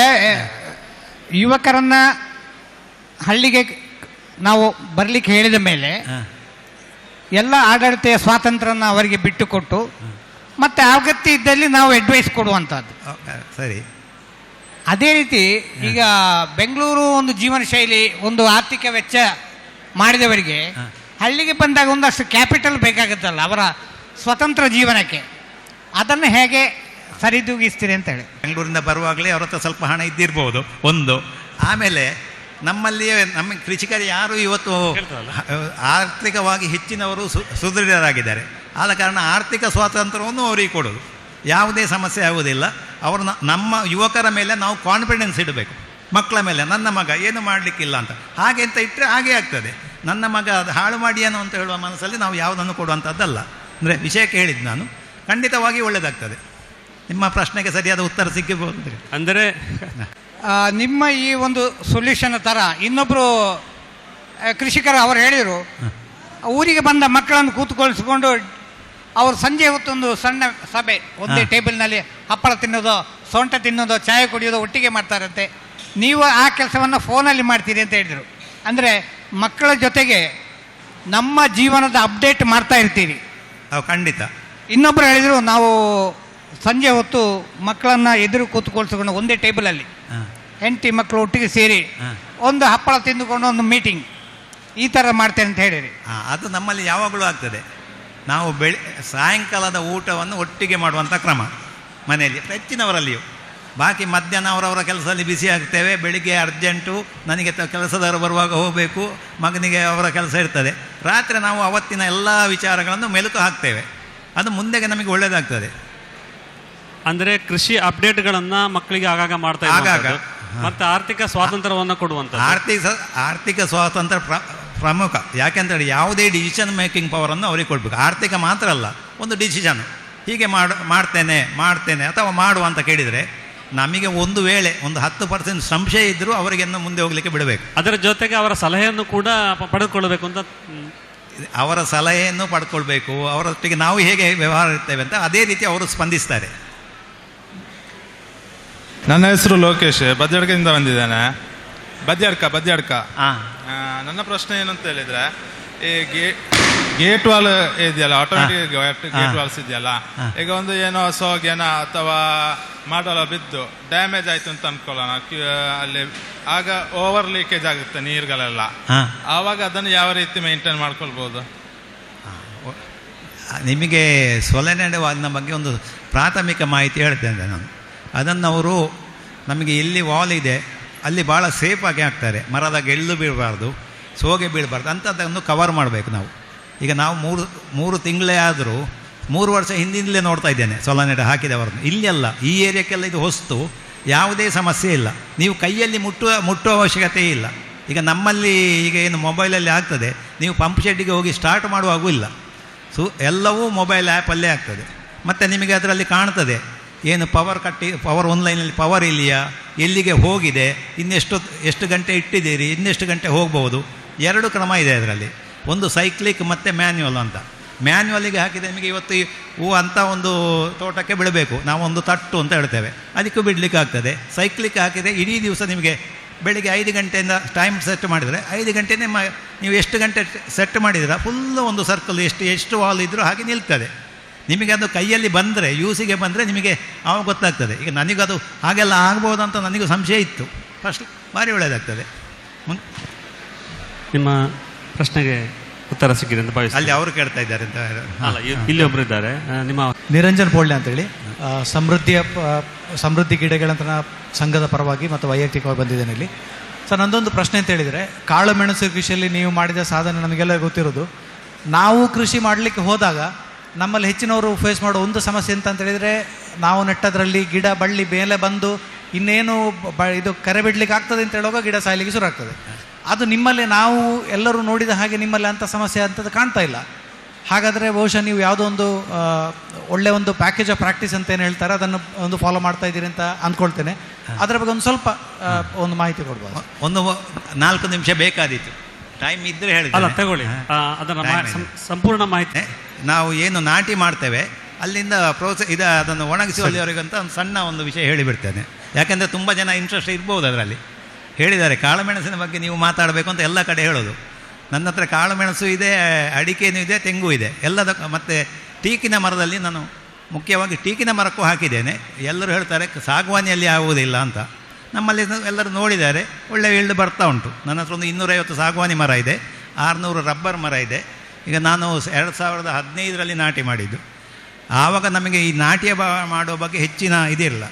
ಯುವಕರನ್ನ ಹಳ್ಳಿಗೆ ನಾವು ಬರಲಿಕ್ಕೆ ಹೇಳಿದ ಮೇಲೆ ಎಲ್ಲ ಆಡಳಿತ ಸ್ವಾತಂತ್ರ್ಯನ ಅವರಿಗೆ ಬಿಟ್ಟುಕೊಟ್ಟು ಮತ್ತೆ ಅಗತ್ಯ ಇದ್ದಲ್ಲಿ ನಾವು ಅಡ್ವೈಸ್ ಕೊಡುವಂಥದ್ದು. ಸರಿ. ಅದೇ ರೀತಿ ಈಗ ಬೆಂಗಳೂರು ಒಂದು ಜೀವನ ಶೈಲಿ ಒಂದು ಆರ್ಥಿಕ ವೆಚ್ಚ ಮಾಡಿದವರಿಗೆ ಹಳ್ಳಿಗೆ ಬಂದಾಗ ಒಂದಷ್ಟು ಕ್ಯಾಪಿಟಲ್ ಬೇಕಾಗುತ್ತಲ್ಲ ಅವರ ಸ್ವತಂತ್ರ ಜೀವನಕ್ಕೆ. ಅದನ್ನು ಹೇಗೆ ಸರಿದೂಗಿಸ್ತೀರಿ ಅಂತ ಹೇಳಿ ಬೆಂಗಳೂರಿಂದ ಬರುವಾಗಲೇ ಅವ್ರ ಹತ್ರ ಸ್ವಲ್ಪ ಹಣ ಇದ್ದಿರ್ಬೋದು ಒಂದು. ಆಮೇಲೆ ನಮ್ಮಲ್ಲಿಯೇ ನಮ್ಮ ಕೃಷಿಕರು ಯಾರು ಇವತ್ತು ಆರ್ಥಿಕವಾಗಿ ಹೆಚ್ಚಿನವರು ಸು ಸುದೃಢರಾಗಿದ್ದಾರೆ. ಆದ ಕಾರಣ ಆರ್ಥಿಕ ಸ್ವಾತಂತ್ರ್ಯವನ್ನು ಅವರಿಗೆ ಕೊಡೋದು. ಯಾವುದೇ ಸಮಸ್ಯೆ ಆಗುವುದಿಲ್ಲ. ಅವರು ನಮ್ಮ ಯುವಕರ ಮೇಲೆ ನಾವು ಕಾನ್ಫಿಡೆನ್ಸ್ ಇಡಬೇಕು. ಮಕ್ಕಳ ಮೇಲೆ ನನ್ನ ಮಗ ಏನು ಮಾಡಲಿಕ್ಕಿಲ್ಲ ಅಂತ. ಹಾಗೆ ಅಂತ ಇಟ್ಟರೆ ಹಾಗೆ ಆಗ್ತದೆ. ನನ್ನ ಮಗ ಅದು ಹಾಳು ಮಾಡಿ ಏನೋ ಅಂತ ಹೇಳುವ ಮನಸ್ಸಲ್ಲಿ ನಾವು ಯಾವುದನ್ನು ಕೊಡುವಂಥದ್ದಲ್ಲ. ಅಂದರೆ ವಿಷಯಕ್ಕೆ ಹೇಳಿದ್ದು ನಾನು. ಖಂಡಿತವಾಗಿ ಒಳ್ಳೆಯದಾಗ್ತದೆ ನಿಮ್ಮ ಪ್ರಶ್ನೆಗೆ ಸರಿಯಾದ ಉತ್ತರ ಸಿಕ್ಕಿಬಹುದು ಅಂದರೆ ಅಂದರೆ ನಿಮ್ಮ ಈ ಒಂದು ಸೊಲ್ಯೂಷನ್ ಥರ ಇನ್ನೊಬ್ಬರು ಕೃಷಿಕರು ಅವರು ಹೇಳಿದರು ಊರಿಗೆ ಬಂದ ಮಕ್ಕಳನ್ನು ಕೂತ್ಕೊಳಿಸ್ಕೊಂಡು ಅವರು ಸಂಜೆ ಹೊತ್ತೊಂದು ಸಣ್ಣ ಸಭೆ ಒಂದೇ ಟೇಬಲ್ನಲ್ಲಿ ಹಪ್ಪಳ ತಿನ್ನೋದು ಸೊಂಟ ತಿನ್ನೋದು ಚಾಯ್ ಕುಡಿಯೋದು ಒಟ್ಟಿಗೆ ಮಾಡ್ತಾರಂತೆ. ನೀವು ಆ ಕೆಲಸವನ್ನು ಫೋನಲ್ಲಿ ಮಾಡ್ತೀರಿ ಅಂತ ಹೇಳಿದರು. ಅಂದರೆ ಮಕ್ಕಳ ಜೊತೆಗೆ ನಮ್ಮ ಜೀವನದ ಅಪ್ಡೇಟ್ ಮಾಡ್ತಾ ಇರ್ತೀರಿ. ಅವು ಖಂಡಿತ. ಇನ್ನೊಬ್ಬರು ಹೇಳಿದರು ನಾವು ಸಂಜೆ ಹೊತ್ತು ಮಕ್ಕಳನ್ನು ಎದುರು ಕೂತ್ಕೊಳ್ಸ್ಕೊಂಡು ಒಂದೇ ಟೇಬಲಲ್ಲಿ ಅಲ್ಲಿ. ಹೆಂಡತಿ ಮಕ್ಕಳು ಒಟ್ಟಿಗೆ ಸೇರಿ ಒಂದು ಹಪ್ಪಳ ತಿಂದುಕೊಂಡು ಒಂದು ಮೀಟಿಂಗ್ ಈ ಥರ ಮಾಡ್ತೇನೆ ಅಂತ ಹೇಳಿರಿ. ಹಾಂ ಅದು ನಮ್ಮಲ್ಲಿ ಯಾವಾಗಲೂ ಆಗ್ತದೆ. ನಾವು ಬೆಳೆ ಸಾಯಂಕಾಲದ ಊಟವನ್ನು ಒಟ್ಟಿಗೆ ಮಾಡುವಂಥ ಕ್ರಮ ಮನೆಯಲ್ಲಿ ಹೆಚ್ಚಿನವರಲ್ಲಿಯೂ. ಬಾಕಿ ಮಧ್ಯಾಹ್ನ ಅವರವರ ಕೆಲಸದಲ್ಲಿ ಬಿಸಿ ಆಗ್ತೇವೆ ಬೆಳಿಗ್ಗೆ ಅರ್ಜೆಂಟು ನನಗೆ ತ ಕೆಲಸದವರು ಬರುವಾಗ ಹೋಗಬೇಕು ಮಗನಿಗೆ ಅವರ ಕೆಲಸ ಇರ್ತದೆ. ರಾತ್ರಿ ನಾವು ಅವತ್ತಿನ ಎಲ್ಲ ವಿಚಾರಗಳನ್ನು ಮೆಲುಕು ಹಾಕ್ತೇವೆ. ಅದು ಮುಂದೆಗೆ ನಮಗೆ ಒಳ್ಳೆಯದಾಗ್ತದೆ ಅಂದ್ರೆ ಕೃಷಿ ಅಪ್ಡೇಟ್ಗಳನ್ನ ಮಕ್ಕಳಿಗೆ ಆಗಾಗ ಮಾಡ್ತಾ ಆಗಾಗ. ಮತ್ತೆ ಆರ್ಥಿಕ ಸ್ವಾತಂತ್ರ್ಯವನ್ನು ಕೊಡುವಂತ ಆರ್ಥಿಕ ಆರ್ಥಿಕ ಸ್ವಾತಂತ್ರ್ಯ ಪ್ರ ಪ್ರಮುಖ. ಯಾಕೆಂತೇಳಿ ಯಾವುದೇ ಡಿಸಿಷನ್ ಮೇಕಿಂಗ್ ಪವರನ್ನು ಅವರಿಗೆ ಕೊಡಬೇಕು. ಆರ್ಥಿಕ ಮಾತ್ರ ಅಲ್ಲ ಒಂದು ಡಿಸಿಷನ್ ಹೀಗೆ ಮಾಡು ಮಾಡ್ತೇನೆ ಮಾಡ್ತೇನೆ ಅಥವಾ ಮಾಡು ಅಂತ ಕೇಳಿದರೆ ನಮಗೆ ಒಂದು ವೇಳೆ ಒಂದು ಹತ್ತು ಪರ್ಸೆಂಟ್ ಸಂಶಯ ಇದ್ದರೂ ಅವರಿಗೆ ಮುಂದೆ ಹೋಗಲಿಕ್ಕೆ ಬಿಡಬೇಕು. ಅದರ ಜೊತೆಗೆ ಅವರ ಸಲಹೆಯನ್ನು ಕೂಡ ಪಡೆದುಕೊಳ್ಳಬೇಕು ಅಂತ ಅವರ ಸಲಹೆಯನ್ನು ಪಡ್ಕೊಳ್ಬೇಕು. ಅವರೊಟ್ಟಿಗೆ ನಾವು ಹೇಗೆ ವ್ಯವಹಾರ ಇರ್ತೇವೆ ಅಂತ ಅದೇ ರೀತಿ ಅವರು ಸ್ಪಂದಿಸ್ತಾರೆ. ನನ್ನ ಹೆಸರು ಲೋಕೇಶ್ ಬದ್ಯಡ್ಕದಿಂದ ಬಂದಿದ್ದೇನೆ. ಬದ್ಯಾಡ್ಕ ಬದ್ಯಾಡ್ಕ. ಹಾಂ ನನ್ನ ಪ್ರಶ್ನೆ ಏನು ಅಂತ ಹೇಳಿದ್ರೆ ಈ ಗೇ ಗೇಟ್ ವಾಲ್ ಇದೆಯಲ್ಲ ಆಟೋಮೆಟಿಕ್ ಗೇಟ್ ವಾಲ್ಸ್ ಇದೆಯಲ್ಲ. ಈಗ ಒಂದು ಏನೋ ಸೋಗೇನ ಅಥವಾ ಮಾಡಲ ಬಿದ್ದು ಡ್ಯಾಮೇಜ್ ಆಯ್ತು ಅಂತ ಅನ್ಕೊಳ್ಳೋಣ. ಅಲ್ಲಿ ಆಗ ಓವರ್ ಲೀಕೇಜ್ ಆಗುತ್ತೆ ನೀರುಗಳೆಲ್ಲ. ಆವಾಗ ಅದನ್ನು ಯಾವ ರೀತಿ ಮೇಂಟೈನ್ ಮಾಡ್ಕೊಳ್ಬೋದು? ನಿಮಗೆ ಸೊಲೆನೆಡೆ ವಾಲ್ನ ಬಗ್ಗೆ ಒಂದು ಪ್ರಾಥಮಿಕ ಮಾಹಿತಿ ಹೇಳ್ತೇನೆ ನಾನು. ಅದನ್ನು ಅವರು ನಮಗೆ ಎಲ್ಲಿ ವಾಲ್ ಇದೆ, ಅಲ್ಲಿ ಭಾಳ ಸೇಫಾಗಿ ಹಾಕ್ತಾರೆ. ಮರದ ಗೆಳ್ಳು ಬೀಳಬಾರ್ದು, ಸೋಗೆ ಬೀಳಬಾರ್ದು, ಅಂಥದ್ದನ್ನು ಕವರ್ ಮಾಡಬೇಕು ನಾವು. ಈಗ ನಾವು ಮೂರು ಮೂರು ತಿಂಗಳೇ ಆದರೂ ಮೂರು ವರ್ಷ ಹಿಂದಿಂದಲೇ ನೋಡ್ತಾ ಇದ್ದೇನೆ ಸೊಲನೆಡ ಹಾಕಿದವರನ್ನು. ಇಲ್ಲೆಲ್ಲ ಈ ಏರಿಯಾಕ್ಕೆಲ್ಲ ಇದು ಹೊಸ್ತು, ಯಾವುದೇ ಸಮಸ್ಯೆ ಇಲ್ಲ. ನೀವು ಕೈಯಲ್ಲಿ ಮುಟ್ಟುವ ಮುಟ್ಟುವ ಅವಶ್ಯಕತೆ ಇಲ್ಲ. ಈಗ ನಮ್ಮಲ್ಲಿ ಈಗ ಏನು ಮೊಬೈಲಲ್ಲಿ ಆಗ್ತದೆ, ನೀವು ಪಂಪ್ ಶೆಡ್ಡಿಗೆ ಹೋಗಿ ಸ್ಟಾರ್ಟ್ ಮಾಡುವಾಗೂ ಇಲ್ಲ. ಸೊ, ಎಲ್ಲವೂ ಮೊಬೈಲ್ ಆ್ಯಪಲ್ಲೇ ಆಗ್ತದೆ. ಮತ್ತು ನಿಮಗೆ ಅದರಲ್ಲಿ ಕಾಣ್ತದೆ ಏನು ಪವರ್ ಕಟ್ಟಿ ಪವರ್ ಆನ್ಲೈನಲ್ಲಿ ಪವರ್ ಇಲ್ಲಿಯಾ? ಎಲ್ಲಿಗೆ ಹೋಗಿದೆ? ಇನ್ನೆಷ್ಟು, ಎಷ್ಟು ಗಂಟೆ ಇಟ್ಟಿದ್ದೀರಿ? ಇನ್ನೆಷ್ಟು ಗಂಟೆ ಹೋಗ್ಬೋದು? ಎರಡು ಕ್ರಮ ಇದೆ ಅದರಲ್ಲಿ. ಒಂದು ಸೈಕ್ಲಿಕ್ ಮತ್ತು ಮ್ಯಾನ್ಯುವಲ್ ಅಂತ. ಮ್ಯಾನ್ಯುವಲಿಗೆ ಹಾಕಿದರೆ ನಿಮಗೆ ಇವತ್ತು ಈ ಹೂ ಅಂತ ಒಂದು ತೋಟಕ್ಕೆ ಬಿಡಬೇಕು. ನಾವು ಒಂದು ತಟ್ಟು ಅಂತ ಹೇಳ್ತೇವೆ. ಅದಕ್ಕೂ ಬಿಡಲಿಕ್ಕೆ ಆಗ್ತದೆ. ಸೈಕ್ಲಿಕ್ ಹಾಕಿದರೆ ಇಡೀ ದಿವಸ ನಿಮಗೆ ಬೆಳಿಗ್ಗೆ ಐದು ಗಂಟೆಯಿಂದ ಟೈಮ್ ಸೆಟ್ ಮಾಡಿದರೆ, ಐದು ಗಂಟೆನೇ ನೀವು ಎಷ್ಟು ಗಂಟೆ ಸೆಟ್ ಮಾಡಿದ್ರೆ ಫುಲ್ಲು ಒಂದು ಸರ್ಕಲ್ ಎಷ್ಟು ಎಷ್ಟು ವಾಲ್ ಇದ್ದರೂ ಹಾಗೆ ನಿಲ್ತದೆ. ನಿಮಗೆ ಅದು ಕೈಯಲ್ಲಿ ಬಂದರೆ ಯೂಸಿಗೆ ಬಂದರೆ ನಿಮಗೆ ಅವಾಗ ಗೊತ್ತಾಗ್ತದೆ. ಈಗ ನನಗದು ಹಾಗೆಲ್ಲ ಆಗ್ಬೋದು ಅಂತ ನನಗೂ ಸಂಶಯ ಇತ್ತು. ಫಸ್ಟ್ ಭಾರಿ ಒಳ್ಳೆಯದಾಗ್ತದೆ ಮುನ್ ನಿಮ್ಮ ಪ್ರಶ್ನೆಗೆ ಉತ್ತರ ಸಿಕ್ಕಿದೆ ಅಂತ ಭಾವಿಸ್ತೀನಿ. ಅಲ್ಲಿ ಅವರು ಕೇಳ್ತಾ ಇದ್ದಾರೆ ಅಂತ ಅಲ್ಲ ಇಲ್ಲಿ ಒಬ್ಬರು ಇದ್ದಾರೆ. ನಿಮ್ಮ ನಿರಂಜನ್ ಪೋಳ್ಳೆ ಅಂತೇಳಿ ಸಮೃದ್ಧಿಯ ಪ- ಸಮೃದ್ಧಿ ಗಿಡಗಳಂತ ಸಂಘದ ಪರವಾಗಿ ಮತ್ತು ವೈಯಕ್ತಿಕವಾಗಿ ಬಂದಿದ್ದೇನೆ ಇಲ್ಲಿ. ಸರ್ ನಂದೊಂದು ಪ್ರಶ್ನೆ ಅಂತ ಹೇಳಿದರೆ ಕಾಳು ಮೆಣಸು ಕೃಷಿಯಲ್ಲಿ ನೀವು ಮಾಡಿದ ಸಾಧನೆ ನಮಗೆಲ್ಲ ಗೊತ್ತಿರೋದು. ನಾವು ಕೃಷಿ ಮಾಡಲಿಕ್ಕೆ ಹೋದಾಗ ನಮ್ಮಲ್ಲಿ ಹೆಚ್ಚಿನವರು ಫೇಸ್ ಮಾಡೋ ಒಂದು ಸಮಸ್ಯೆ ಅಂತ ಹೇಳಿದರೆ ನಾವು ನೆಟ್ಟದ್ರಲ್ಲಿ ಗಿಡ ಬಳ್ಳಿ ಮೇಲೆ ಬಂದು ಇನ್ನೇನು ಬ ಇದು ಕರೆ ಬಿಡ್ಲಿಕ್ಕೆ ಆಗ್ತದೆ ಅಂತ ಹೇಳುವಾಗ ಗಿಡ ಸಾಯಲಿಕ್ಕೆ ಶುರು ಆಗ್ತದೆ. ಅದು ನಿಮ್ಮಲ್ಲಿ ನಾವು ಎಲ್ಲರೂ ನೋಡಿದ ಹಾಗೆ ನಿಮ್ಮಲ್ಲಿ ಅಂಥ ಸಮಸ್ಯೆ ಅಂಥದ್ದು ಕಾಣ್ತಾ ಇಲ್ಲ. ಹಾಗಾದರೆ ಬಹುಶಃ ನೀವು ಯಾವುದೋ ಒಂದು ಒಳ್ಳೆ ಒಂದು ಪ್ಯಾಕೇಜ್ ಆಫ್ ಪ್ರಾಕ್ಟೀಸ್ ಅಂತ ಏನು ಹೇಳ್ತಾರೆ ಅದನ್ನು ಒಂದು ಫಾಲೋ ಮಾಡ್ತಾ ಇದ್ದೀರಿ ಅಂತ ಅಂದ್ಕೊಳ್ತೇನೆ. ಅದರ ಬಗ್ಗೆ ಒಂದು ಸ್ವಲ್ಪ ಒಂದು ಮಾಹಿತಿ ಕೊಡ್ಬೋದು. ಒಂದು ನಾಲ್ಕು ನಿಮಿಷ ಬೇಕಾದೀತು. ಟೈಮ್ ಇದ್ದರೆ ಅಲ್ಲ ತಗೊಳ್ಳಿ. ಸಂಪೂರ್ಣ ಮಾಹಿತಿ. ನಾವು ಏನು ನಾಟಿ ಮಾಡ್ತೇವೆ ಅಲ್ಲಿಂದ ಪ್ರೋಸೆ ಇದು ಅದನ್ನು ಒಣಗಿಸುವಲ್ಲಿವರೆಗಂತ ಒಂದು ಸಣ್ಣ ಒಂದು ವಿಷಯ ಹೇಳಿಬಿಡ್ತೇನೆ. ಯಾಕೆಂದರೆ ತುಂಬ ಜನ ಇಂಟ್ರೆಸ್ಟ್ ಇರ್ಬೋದು ಅದರಲ್ಲಿ. ಹೇಳಿದ್ದಾರೆ ಕಾಳುಮೆಣಸಿನ ಬಗ್ಗೆ ನೀವು ಮಾತಾಡಬೇಕು ಅಂತ ಎಲ್ಲ ಕಡೆ ಹೇಳೋದು. ನನ್ನ ಹತ್ರ ಕಾಳುಮೆಣಸು ಇದೆ ಅಡಿಕೆನೂ ಇದೆ ತೆಂಗು ಇದೆ. ಎಲ್ಲದ ಮತ್ತು ಟೀಕಿನ ಮರದಲ್ಲಿ ನಾನು ಮುಖ್ಯವಾಗಿ ಟೀಕಿನ ಮರಕ್ಕೂ ಹಾಕಿದ್ದೇನೆ. ಎಲ್ಲರೂ ಹೇಳ್ತಾರೆ ಸಾಗುವಾನಿಯಲ್ಲಿ ಆಗುವುದಿಲ್ಲ ಅಂತ. ನಮ್ಮಲ್ಲಿ ಎಲ್ಲರೂ ನೋಡಿದ್ದಾರೆ. ಒಳ್ಳೆ ಇಳ್ದು ಬರ್ತಾ ಉಂಟು. ನನ್ನ ಹತ್ರ ಒಂದು ಇನ್ನೂರೈವತ್ತು ಸಾಗುವಾನಿ ಮರ ಇದೆ. ಆರುನೂರು ರಬ್ಬರ್ ಮರ ಇದೆ. ಈಗ ನಾನು ಎರಡು ಸಾವಿರದ ಹದಿನೈದರಲ್ಲಿ ನಾಟಿ ಮಾಡಿದ್ದು. ಆವಾಗ ನಮಗೆ ಈ ನಾಟ್ಯ ಮಾಡುವ ಬಗ್ಗೆ ಹೆಚ್ಚಿನ ಇದಿರಲ್ಲ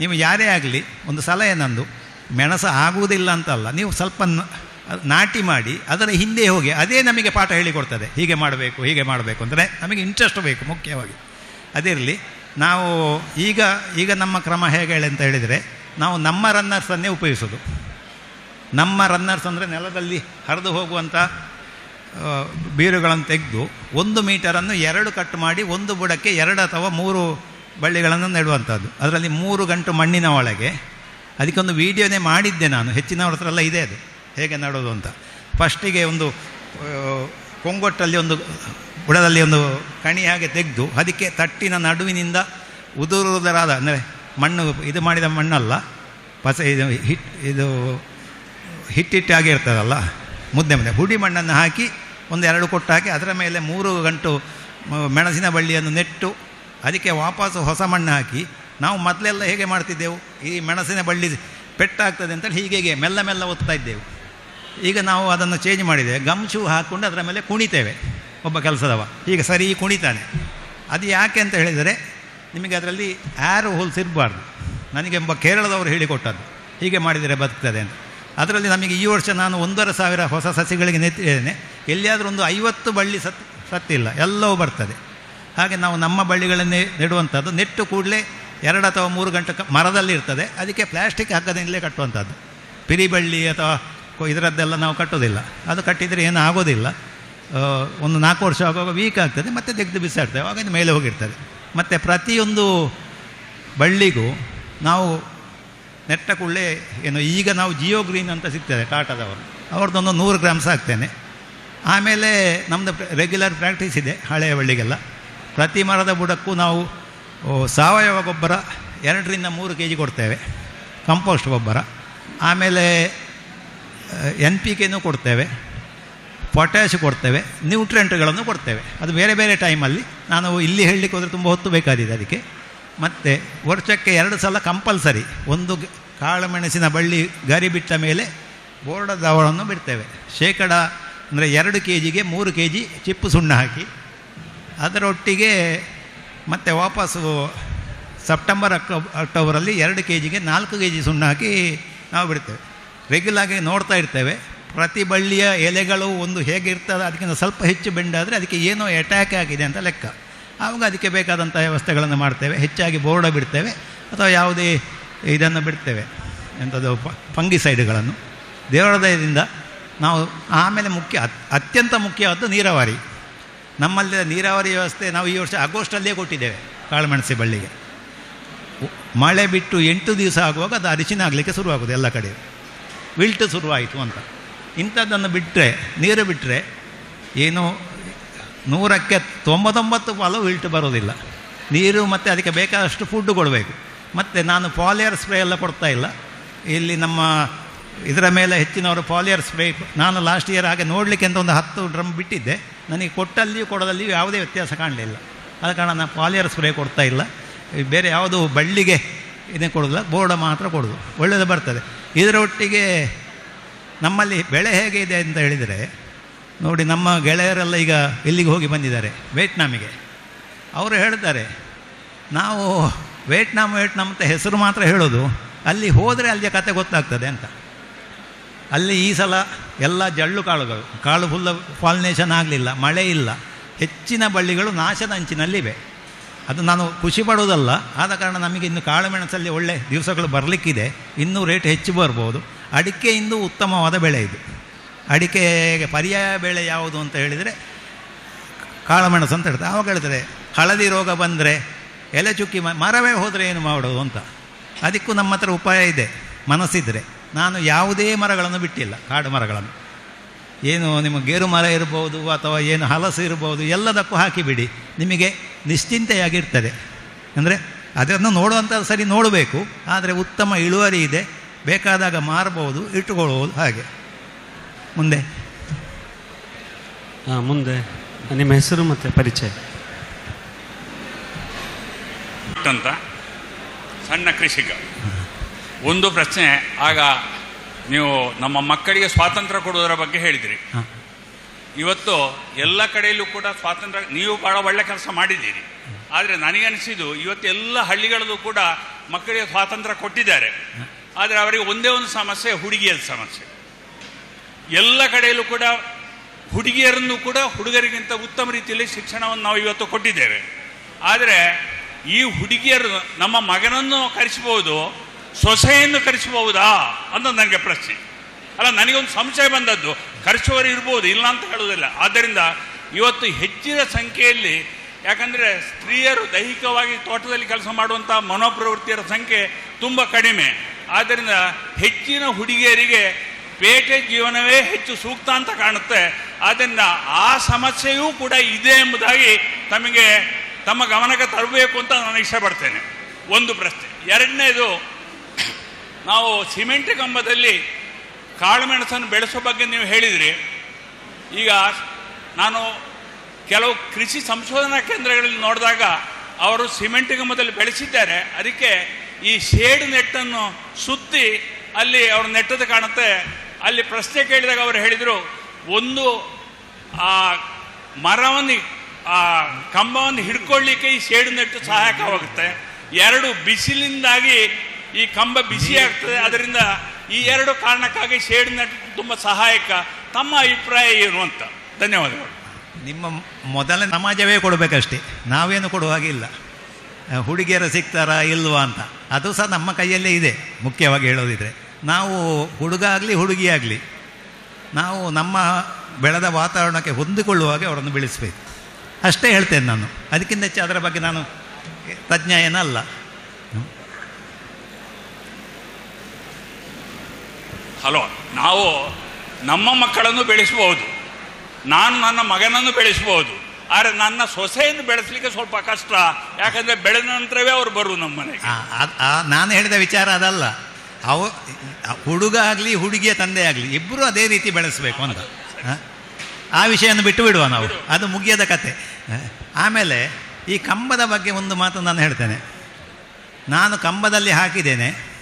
ನೀವು ಯಾರೇ ಆಗಲಿ, ಒಂದು ಸಲಹೆ ನಂದು. ಮೆಣಸು ಆಗುವುದಿಲ್ಲ ಅಂತಲ್ಲ. ನೀವು ಸ್ವಲ್ಪ ನಾಟಿ ಮಾಡಿ, ಅದರ ಹಿಂದೆ ಹೋಗಿ, ಅದೇ ನಮಗೆ ಪಾಠ ಹೇಳಿಕೊಡ್ತದೆ. ಹೀಗೆ ಮಾಡಬೇಕು ಹೀಗೆ ಮಾಡಬೇಕು ಅಂದರೆ ನಮಗೆ ಇಂಟ್ರೆಸ್ಟ್ ಬೇಕು ಮುಖ್ಯವಾಗಿ. ಅದಿರಲಿ, ನಾವು ಈಗ ಈಗ ನಮ್ಮ ಕ್ರಮ ಹೇಗೆ ಹೇಳಿ ಅಂತ ಹೇಳಿದರೆ ನಾವು ನಮ್ಮ ರನ್ನರ್ಸನ್ನೇ ಉಪಯೋಗಿಸೋದು. ನಮ್ಮ ರನ್ನರ್ಸ್ ಅಂದರೆ ನೆಲದಲ್ಲಿ ಹರಿದು ಹೋಗುವಂಥ ಬೀರುಗಳನ್ನು ತೆಗೆದು ಒಂದು ಮೀಟರನ್ನು ಎರಡು ಕಟ್ ಮಾಡಿ ಒಂದು ಬುಡಕ್ಕೆ ಎರಡು ಅಥವಾ ಮೂರು ಬಳ್ಳಿಗಳನ್ನು ನೆಡುವಂಥದ್ದು. ಅದರಲ್ಲಿ ಮೂರು ಗಂಟು ಮಣ್ಣಿನ ಒಳಗೆ. ಅದಕ್ಕೊಂದು ವೀಡಿಯೋನೇ ಮಾಡಿದ್ದೆ ನಾನು. ಹೆಚ್ಚಿನವ್ರ ಹತ್ರ ಎಲ್ಲ ಇದೆ ಅದು. ಹೇಗೆ ನಡೋದು ಅಂತ. ಫಸ್ಟಿಗೆ ಒಂದು ಕೊಂಗೊಟ್ಟಲ್ಲಿ ಒಂದು, ಬುಡದಲ್ಲಿ ಒಂದು ಕಣಿ ಹಾಗೆ ತೆಗೆದು ಅದಕ್ಕೆ ತಟ್ಟಿನ ನಡುವಿನಿಂದ ಉದುರುದರಾದ, ಅಂದರೆ ಮಣ್ಣು, ಇದು ಮಾಡಿದ ಮಣ್ಣಲ್ಲ. ಪಸ, ಇದು ಹಿಟ್, ಇದು ಹಿಟ್ಟಿಟ್ಟಾಗಿ ಇರ್ತದಲ್ಲ. ಮುದ್ದೆ ಮುದ್ದೆ. ಹುಡಿ ಮಣ್ಣನ್ನು ಹಾಕಿ ಒಂದು ಎರಡು ಕೊಟ್ಟು ಹಾಕಿ, ಅದರ ಮೇಲೆ ಮೂರು ಗಂಟು ಮೆಣಸಿನ ಬಳ್ಳಿಯನ್ನು ನೆಟ್ಟು, ಅದಕ್ಕೆ ವಾಪಸ್ಸು ಹೊಸ ಮಣ್ಣು ಹಾಕಿ, ನಾವು ಮೊದಲೆಲ್ಲ ಹೇಗೆ ಮಾಡ್ತಿದ್ದೆವು? ಈ ಮೆಣಸಿನ ಬಳ್ಳಿ ಪೆಟ್ಟಾಗ್ತದೆ ಅಂತೇಳಿ ಹೀಗೆ ಹೀಗೆ ಮೆಲ್ಲ ಮೆಲ್ಲ ಒತ್ತಾ ಇದ್ದೆವು. ಈಗ ನಾವು ಅದನ್ನು ಚೇಂಜ್ ಮಾಡಿದೆ ಗಮ್ಶು ಹಾಕ್ಕೊಂಡು ಅದರ ಮೇಲೆ ಕುಣಿತೇವೆ. ಒಬ್ಬ ಕೆಲಸದವ. ಈಗ ಸರಿ ಕುಣಿತಾನೆ. ಅದು ಯಾಕೆ ಅಂತ ಹೇಳಿದರೆ ನಿಮಗೆ ಅದರಲ್ಲಿ ಆ್ಯರೋ ಹೋಲ್ಸ್ ಇರಬಾರ್ದು. ನನಗೆ ಎಂಬ ಕೇರಳದವರು ಹೇಳಿಕೊಟ್ಟದ್ದು. ಹೀಗೆ ಮಾಡಿದರೆ ಬದುಕ್ತದೆ ಅಂತ. ಅದರಲ್ಲಿ ನಮಗೆ ಈ ವರ್ಷ ನಾನು ಒಂದೂವರೆ ಸಾವಿರ ಹೊಸ ಸಸಿಗಳಿಗೆ ನೆತ್ತಿದ್ದೇನೆ ಎಲ್ಲಿಯಾದರೂ ಒಂದು ಐವತ್ತು ಬಳ್ಳಿ ಸತ್, ಸತ್ತಿಲ್ಲ. ಎಲ್ಲವೂ ಬರ್ತದೆ. ಹಾಗೆ ನಾವು ನಮ್ಮ ಬಳ್ಳಿಗಳನ್ನೇ ನೆಡುವಂಥದ್ದು. ನೆಟ್ಟು ಕೂಡಲೇ ಎರಡು ಅಥವಾ ಮೂರು ಗಂಟೆ ಮರದಲ್ಲಿ ಇರ್ತದೆ. ಅದಕ್ಕೆ ಪ್ಲ್ಯಾಸ್ಟಿಕ್ ಹಗ್ಗದಿಂದಲೇ ಕಟ್ಟುವಂಥದ್ದು. ಪಿರಿ ಬಳ್ಳಿ ಅಥವಾ ಇದರದ್ದೆಲ್ಲ ನಾವು ಕಟ್ಟೋದಿಲ್ಲ ಅದು ಕಟ್ಟಿದರೆ ಏನು ಆಗೋದಿಲ್ಲ. ಒಂದು ನಾಲ್ಕು ವರ್ಷ ಆಗುವಾಗ ವೀಕ್ ಆಗ್ತದೆ. ಮತ್ತೆ ತೆಗೆದು ಬಿಸಾಡ್ತೇವೆ. ಆವಾಗ ಮೇಲೆ ಹೋಗಿರ್ತದೆ. ಮತ್ತು ಪ್ರತಿಯೊಂದು ಬಳ್ಳಿಗೂ ನಾವು ನೆಟ್ಟ ಕೂಡಲೇ ಏನು, ಈಗ ನಾವು ಜಿಯೋ ಗ್ರೀನ್ ಅಂತ ಸಿಗ್ತದೆ, ಟಾಟಾದವರು. ಅವ್ರದ್ದೊಂದು ನೂರು ಗ್ರಾಮ್ಸ್ ಹಾಕ್ತೇನೆ. ಆಮೇಲೆ ನಮ್ಮದು ರೆಗ್ಯುಲರ್ ಪ್ರಾಕ್ಟೀಸ್ ಇದೆ, ಹಳೆಯ ಬಳ್ಳಿಗೆಲ್ಲ. ಪ್ರತಿ ಮರದ ಬುಡಕ್ಕೂ ನಾವು ಸಾವಯವ ಗೊಬ್ಬರ ಎರಡರಿಂದ ಮೂರು ಕೆ ಜಿ ಕೊಡ್ತೇವೆ ಕಂಪೋಸ್ಟ್ ಗೊಬ್ಬರ. ಆಮೇಲೆ ಎನ್ ಪಿ ಕೆನೂ ಕೊಡ್ತೇವೆ. ಪೊಟ್ಯಾಶ್ ಕೊಡ್ತೇವೆ ನ್ಯೂಟ್ರೆಂಟ್ಗಳನ್ನು ಕೊಡ್ತೇವೆ. ಅದು ಬೇರೆ ಬೇರೆ ಟೈಮಲ್ಲಿ ನಾನು ಇಲ್ಲಿ ಹೇಳಲಿಕ್ಕೆ ಹೋದರೆ ತುಂಬ ಹೊತ್ತು ಬೇಕಾದಿದೆ ಅದಕ್ಕೆ. ಮತ್ತು ವರ್ಷಕ್ಕೆ ಎರಡು ಸಲ ಕಂಪಲ್ಸರಿ ಒಂದು ಕಾಳುಮೆಣಸಿನ ಬಳ್ಳಿ ಗರಿ ಬಿಟ್ಟ ಮೇಲೆ ಬೋರ್ಡದವಳನ್ನು ಬಿಡ್ತೇವೆ. ಶೇಕಡ ಅಂದರೆ ಎರಡು ಕೆ ಜಿಗೆ ಮೂರು ಕೆ ಜಿ ಚಿಪ್ಪು ಸುಣ್ಣ ಹಾಕಿ, ಅದರೊಟ್ಟಿಗೆ ಮತ್ತೆ ವಾಪಸ್ಸು ಸೆಪ್ಟೆಂಬರ್ ಅಕ್ಟೋ ಅಕ್ಟೋಬರಲ್ಲಿ ಎರಡು ಕೆ ಜಿಗೆ ನಾಲ್ಕು ಕೆ ಜಿ ಸುಣ್ಣ ಹಾಕಿ ನಾವು ಬಿಡ್ತೇವೆ. ರೆಗ್ಯುಲಾಗಿ ನೋಡ್ತಾ ಇರ್ತೇವೆ. ಪ್ರತಿ ಬಳ್ಳಿಯ ಎಲೆಗಳು ಒಂದು ಹೇಗಿರ್ತದೆ ಅದಕ್ಕಿಂತ ಸ್ವಲ್ಪ ಹೆಚ್ಚು ಬೆಂಡಾದರೆ ಅದಕ್ಕೆ ಏನೋ ಅಟ್ಯಾಕ್ ಆಗಿದೆ ಅಂತ ಲೆಕ್ಕ. ಆವಾಗ ಅದಕ್ಕೆ ಬೇಕಾದಂಥ ವ್ಯವಸ್ಥೆಗಳನ್ನು ಮಾಡ್ತೇವೆ. ಹೆಚ್ಚಾಗಿ ಬೋರ್ಡ ಬಿಡ್ತೇವೆ ಅಥವಾ ಯಾವುದೇ ಇದನ್ನು ಬಿಡ್ತೇವೆ. ಎಂಥದ್ದು ಫಂಗಿಸೈಡ್ಗಳನ್ನು. ದೇವರ ದಯದಿಂದ ನಾವು ಆಮೇಲೆ ಮುಖ್ಯ, ಅತ್- ಅತ್ಯಂತ ಮುಖ್ಯವಾದ್ದು ನೀರಾವರಿ. ನಮ್ಮಲ್ಲಿ ನೀರಾವರಿ ವ್ಯವಸ್ಥೆ ನಾವು ಈ ವರ್ಷ ಆಗೋಸ್ಟಲ್ಲೇ ಕೊಟ್ಟಿದ್ದೇವೆ ಕಾಳುಮೆಣಸಿ ಬಳ್ಳಿಗೆ. ಮಳೆ ಬಿಟ್ಟು ಎಂಟು ದಿವಸ ಆಗುವಾಗ ಅದು ಅರಿಶಿನ ಆಗಲಿಕ್ಕೆ ಶುರುವಾಗೋದು ಎಲ್ಲ ಕಡೆ. ವಿಲ್ಟ್ ಶುರುವಾಯಿತು ಅಂತ. ಇಂಥದ್ದನ್ನು ಬಿಟ್ಟರೆ ನೀರು ಬಿಟ್ಟರೆ ಏನು ನೂರಕ್ಕೆ ತೊಂಬತ್ತೊಂಬತ್ತು ಪಾಲು ಇಲ್ಟು ಬರೋದಿಲ್ಲ. ನೀರು ಮತ್ತು ಅದಕ್ಕೆ ಬೇಕಾದಷ್ಟು ಫುಡ್ ಕೊಡಬೇಕು. ಮತ್ತು ನಾನು ಪಾಲಿಯರ್ ಸ್ಪ್ರೇ ಎಲ್ಲ ಕೊಡ್ತಾ ಇಲ್ಲ. ಇಲ್ಲಿ ನಮ್ಮ ಇದರ ಮೇಲೆ ಹೆಚ್ಚಿನವರು ಪಾಲಿಯರ್ ಸ್ಪ್ರೇ ನಾನು ಲಾಸ್ಟ್ ಇಯರ್ ಹಾಗೆ ನೋಡಲಿಕ್ಕೆ ಅಂತ ಒಂದು ಹತ್ತು ಡ್ರಮ್ ಬಿಟ್ಟಿದ್ದೆ. ನನಗೆ ಕೊಟ್ಟಲ್ಲಿಯೂ ಕೊಡೋದಲ್ಲಿಯೂ ಯಾವುದೇ ವ್ಯತ್ಯಾಸ ಕಾಣಲಿಲ್ಲ. ಆದ ಕಾರಣ ನಾನು ಪಾಲಿಯರ್ ಸ್ಪ್ರೇ ಕೊಡ್ತಾ ಇಲ್ಲ. ಬೇರೆ ಯಾವುದು ಬಳ್ಳಿಗೆ ಇದನ್ನು ಕೊಡೋದಿಲ್ಲ, ಬೋರ್ಡ ಮಾತ್ರ ಕೊಡೋದು. ಒಳ್ಳೆಯದು ಬರ್ತದೆ. ಇದರೊಟ್ಟಿಗೆ ನಮ್ಮಲ್ಲಿ ಬೆಳೆ ಹೇಗೆ ಇದೆ ಅಂತ ಹೇಳಿದರೆ, ನೋಡಿ ನಮ್ಮ ಗೆಳೆಯರೆಲ್ಲ ಈಗ ಎಲ್ಲಿಗೆ ಹೋಗಿ ಬಂದಿದ್ದಾರೆ ವಿಯೆಟ್ನಾಮಿಗೆ. ಅವರು ಹೇಳ್ತಾರೆ, ನಾವು ವಿಯೆಟ್ನಾಮ್ ವಿಯೆಟ್ನಾಮ್ ಅಂತ ಹೆಸರು ಮಾತ್ರ ಹೇಳೋದು, ಅಲ್ಲಿ ಹೋದರೆ ಅಲ್ಲಿಯ ಕತೆ ಗೊತ್ತಾಗ್ತದೆ ಅಂತ. ಅಲ್ಲಿ ಈ ಸಲ ಎಲ್ಲ ಜಳ್ಳು ಕಾಳುಗಳು, ಕಾಳು ಫುಲ್ಲ ಪಾಲಿನೇಷನ್ ಆಗಲಿಲ್ಲ, ಮಳೆ ಇಲ್ಲ, ಹೆಚ್ಚಿನ ಬಳ್ಳಿಗಳು ನಾಶದ ಅಂಚಿನಲ್ಲಿವೆ ಅದು ನಾನು ಖುಷಿ ಪಡೋದಲ್ಲ ಆದ ಕಾರಣ ನಮಗೆ ಇನ್ನು ಕಾಳುಮೆಣಸಲ್ಲಿ ಒಳ್ಳೆ ದಿವಸಗಳು ಬರಲಿಕ್ಕಿದೆ, ಇನ್ನೂ ರೇಟ್ ಹೆಚ್ಚು ಬರ್ಬೋದು. ಅಡಿಕೆ ಇಂದು ಉತ್ತಮವಾದ ಬೆಳೆ ಇದು. ಅಡಿಕೆಗೆ ಪರ್ಯಾಯ ಬೆಳೆ ಯಾವುದು ಅಂತ ಹೇಳಿದರೆ ಕಾಳುಮೆಣಸು ಅಂತ ಹೇಳ್ತಾರೆ. ಅವಾಗ ಹೇಳ್ತಾರೆ ಹಳದಿ ರೋಗ ಬಂದರೆ ಎಲೆ ಚುಕ್ಕಿ ಮರವೇ ಹೋದರೆ ಏನು ಮಾಡೋದು ಅಂತ. ಅದಕ್ಕೂ ನಮ್ಮ ಹತ್ರ ಉಪಾಯ ಇದೆ. ಮನಸ್ಸಿದ್ರೆ. ನಾನು ಯಾವುದೇ ಮರಗಳನ್ನು ಬಿಟ್ಟಿಲ್ಲ, ಕಾಡು ಮರಗಳನ್ನು. ಏನು ನಿಮ್ಮ ಗೇರು ಮರ ಇರ್ಬೋದು ಅಥವಾ ಏನು ಹಲಸು ಇರ್ಬೋದು ಎಲ್ಲದಕ್ಕೂ ಹಾಕಿಬಿಡಿ. ನಿಮಗೆ ನಿಶ್ಚಿಂತೆಯಾಗಿರ್ತದೆ. ಅಂದರೆ ಅದನ್ನು ನೋಡುವಂಥ ಸರಿ ನೋಡಬೇಕು. ಆದರೆ ಉತ್ತಮ ಇಳುವರಿ ಇದೆ. ಬೇಕಾದಾಗ ಮಾರಬಹುದು ಇಟ್ಟುಕೊಳ್ಳುವುದು ಹಾಗೆ. ಮುಂದೆ. ಹಾಂ ಮುಂದೆ. ನಿಮ್ಮ ಹೆಸರು ಮತ್ತು ಪರಿಚಯ. ಅಂತ ಸಣ್ಣ ಕೃಷಿಕ. ಒಂದು ಪ್ರಶ್ನೆ ಆಗ ನೀವು ನಮ್ಮ ಮಕ್ಕಳಿಗೆ ಸ್ವಾತಂತ್ರ್ಯ ಕೊಡುವುದರ ಬಗ್ಗೆ ಹೇಳಿದಿರಿ. ಹ. ಇವತ್ತು ಎಲ್ಲ ಕಡೆಯಲ್ಲೂ ಕೂಡ ಸ್ವಾತಂತ್ರ್ಯ ನೀವು ಭಾಳ ಒಳ್ಳೆ ಕೆಲಸ ಮಾಡಿದ್ದೀರಿ. ಆದರೆ ನನಗನಿಸಿದ್ದು ಇವತ್ತು ಎಲ್ಲ ಹಳ್ಳಿಗಳಲ್ಲೂ ಕೂಡ ಮಕ್ಕಳಿಗೆ ಸ್ವಾತಂತ್ರ್ಯ ಕೊಟ್ಟಿದ್ದಾರೆ. ಆದರೆ ಅವರಿಗೆ ಒಂದೇ ಒಂದು ಸಮಸ್ಯೆ, ಹುಡುಗಿಯರ ಸಮಸ್ಯೆ. ಎಲ್ಲ ಕಡೆಯಲ್ಲೂ ಕೂಡ ಹುಡುಗಿಯರನ್ನು ಕೂಡ ಹುಡುಗರಿಗಿಂತ ಉತ್ತಮ ರೀತಿಯಲ್ಲಿ ಶಿಕ್ಷಣವನ್ನು ನಾವು ಇವತ್ತು ಕೊಟ್ಟಿದ್ದೇವೆ. ಆದರೆ ಈ ಹುಡುಗಿಯರು ನಮ್ಮ ಮಗನನ್ನು ಕರೆಸಬಹುದು, ಸೊಸೆಯನ್ನು ಕರೆಸಬಹುದಾ ಅನ್ನೋದು ನನಗೆ ಪ್ರಶ್ನೆ. ಅಲ್ಲ, ನನಗೊಂದು ಸಂಶಯ ಬಂದದ್ದು, ಕರೆಸುವವರು ಇರ್ಬೋದು, ಇಲ್ಲ ಅಂತ ಹೇಳೋದಿಲ್ಲ ಆದ್ದರಿಂದ ಇವತ್ತು ಹೆಚ್ಚಿನ ಸಂಖ್ಯೆಯಲ್ಲಿ, ಯಾಕಂದರೆ ಸ್ತ್ರೀಯರು ದೈಹಿಕವಾಗಿ ತೋಟದಲ್ಲಿ ಕೆಲಸ ಮಾಡುವಂಥ ಮನೋಪ್ರವೃತ್ತಿಯರ ಸಂಖ್ಯೆ ತುಂಬ ಕಡಿಮೆ. ಆದ್ದರಿಂದ ಹೆಚ್ಚಿನ ಹುಡುಗಿಯರಿಗೆ ಪೇಟೆ ಜೀವನವೇ ಹೆಚ್ಚು ಸೂಕ್ತ ಅಂತ ಕಾಣುತ್ತೆ. ಆದ್ದರಿಂದ ಆ ಸಮಸ್ಯೆಯೂ ಕೂಡ ಇದೆ ಎಂಬುದಾಗಿ ತಮಗೆ, ತಮ್ಮ ಗಮನಕ್ಕೆ ತರಬೇಕು ಅಂತ ನಾನು ಇಷ್ಟಪಡ್ತೇನೆ. ಒಂದು ಪ್ರಶ್ನೆ. ಎರಡನೇದು, ನಾವು ಸಿಮೆಂಟ್ ಕಂಬದಲ್ಲಿ ಕಾಳುಮೆಣಸನ್ನು ಬೆಳೆಸೋ ಬಗ್ಗೆ ನೀವು ಹೇಳಿದಿರಿ. ಈಗ ನಾನು ಕೆಲವು ಕೃಷಿ ಸಂಶೋಧನಾ ಕೇಂದ್ರಗಳಲ್ಲಿ ನೋಡಿದಾಗ ಅವರು ಸಿಮೆಂಟ್ ಕಂಬದಲ್ಲಿ ಬೆಳೆಸಿದ್ದಾರೆ. ಅದಕ್ಕೆ ಈ ಶೇಡು ನೆಟ್ಟನ್ನು ಸುತ್ತಿ ಅಲ್ಲಿ ಅವರು ನೆಟ್ಟದ್ದು ಕಾಣುತ್ತೆ. ಅಲ್ಲಿ ಪ್ರಶ್ನೆ ಕೇಳಿದಾಗ ಅವರು ಹೇಳಿದರು ಒಂದು ಆ ಮರವನ್ನು ಆ ಕಂಬವನ್ನು ಹಿಡ್ಕೊಳ್ಳಿಕ್ಕೆ ಈ ಶೇಡು ನೆಟ್ಟು ಸಹಾಯಕವಾಗುತ್ತೆ ಎರಡು ಬಿಸಿಲಿಂದಾಗಿ ಈ ಕಂಬ ಬಿಸಿ ಆಗ್ತದೆ ಅದರಿಂದ ಈ ಎರಡು ಕಾರಣಕ್ಕಾಗಿ ಶೇಡ್ ನೆಟ್ಟು ತುಂಬ ಸಹಾಯಕ. ತಮ್ಮ ಅಭಿಪ್ರಾಯ ಏನು ಅಂತ? ಧನ್ಯವಾದಗಳು. ನಿಮ್ಮ ಮೊದಲ ಸಮಾಜವೇ ಕೊಡಬೇಕಷ್ಟೇ. ನಾವೇನು ಕೊಡುವ ಆ, ಹುಡುಗಿಯರು ಸಿಗ್ತಾರಾ ಇಲ್ವಾ ಅಂತ. ಅದು ಸಹ ನಮ್ಮ ಕೈಯಲ್ಲೇ ಇದೆ, ಮುಖ್ಯವಾಗಿ ಹೇಳೋದಿದ್ರೆ. ನಾವು ಹುಡುಗ ಆಗಲಿ ಹುಡುಗಿ ಆಗಲಿ ನಾವು ನಮ್ಮ ಬೆಳೆದ ವಾತಾವರಣಕ್ಕೆ ಹೊಂದಿಕೊಳ್ಳುವಾಗ ಅವರನ್ನು ಬೆಳೆಸಬೇಕು. ಅಷ್ಟೇ ಹೇಳ್ತೇನೆ ನಾನು. ಅದಕ್ಕಿಂತ ಹೆಚ್ಚು ಅದರ ಬಗ್ಗೆ ನಾನು ತಜ್ಞ ಏನಲ್ಲ ಹಲೋ, ನಾವು ನಮ್ಮ ಮಕ್ಕಳನ್ನು ಬೆಳೆಸಬಹುದು ನಾನು ನನ್ನ ಮಗನನ್ನು ಬೆಳೆಸಬಹುದು ಆದರೆ ನನ್ನ ಸೊಸೆಯನ್ನು ಬೆಳೆಸಲಿಕ್ಕೆ ಸ್ವಲ್ಪ ಕಷ್ಟ. ಯಾಕಂದ್ರೆ ಬೆಳೆದ ನಂತರವೇ ಅವರು ಬರು ನಮ್ಮ ಮನೆಗೆ. ನಾನು ಹೇಳಿದ ವಿಚಾರ ಅದಲ್ಲ. ಅವ ಹುಡುಗ ಆಗಲಿ ಹುಡುಗಿಯ ತಂದೆ ಆಗಲಿ ಇಬ್ಬರು ಅದೇ ರೀತಿ ಬೆಳೆಸಬೇಕು ಅಂತ. ಆ? ಆ ವಿಷಯವನ್ನು ಬಿಟ್ಟು ಬಿಡುವ ನಾವು. ಅದು ಮುಗಿಯದ ಕತೆ. ಆಮೇಲೆ ಈ ಕಂಬದ ಬಗ್ಗೆ ಒಂದು ಮಾತು ನಾನು ಹೇಳ್ತೇನೆ. ನಾನು ಕಂಬದಲ್ಲಿ ಹಾಕಿದ್ದೇನೆ.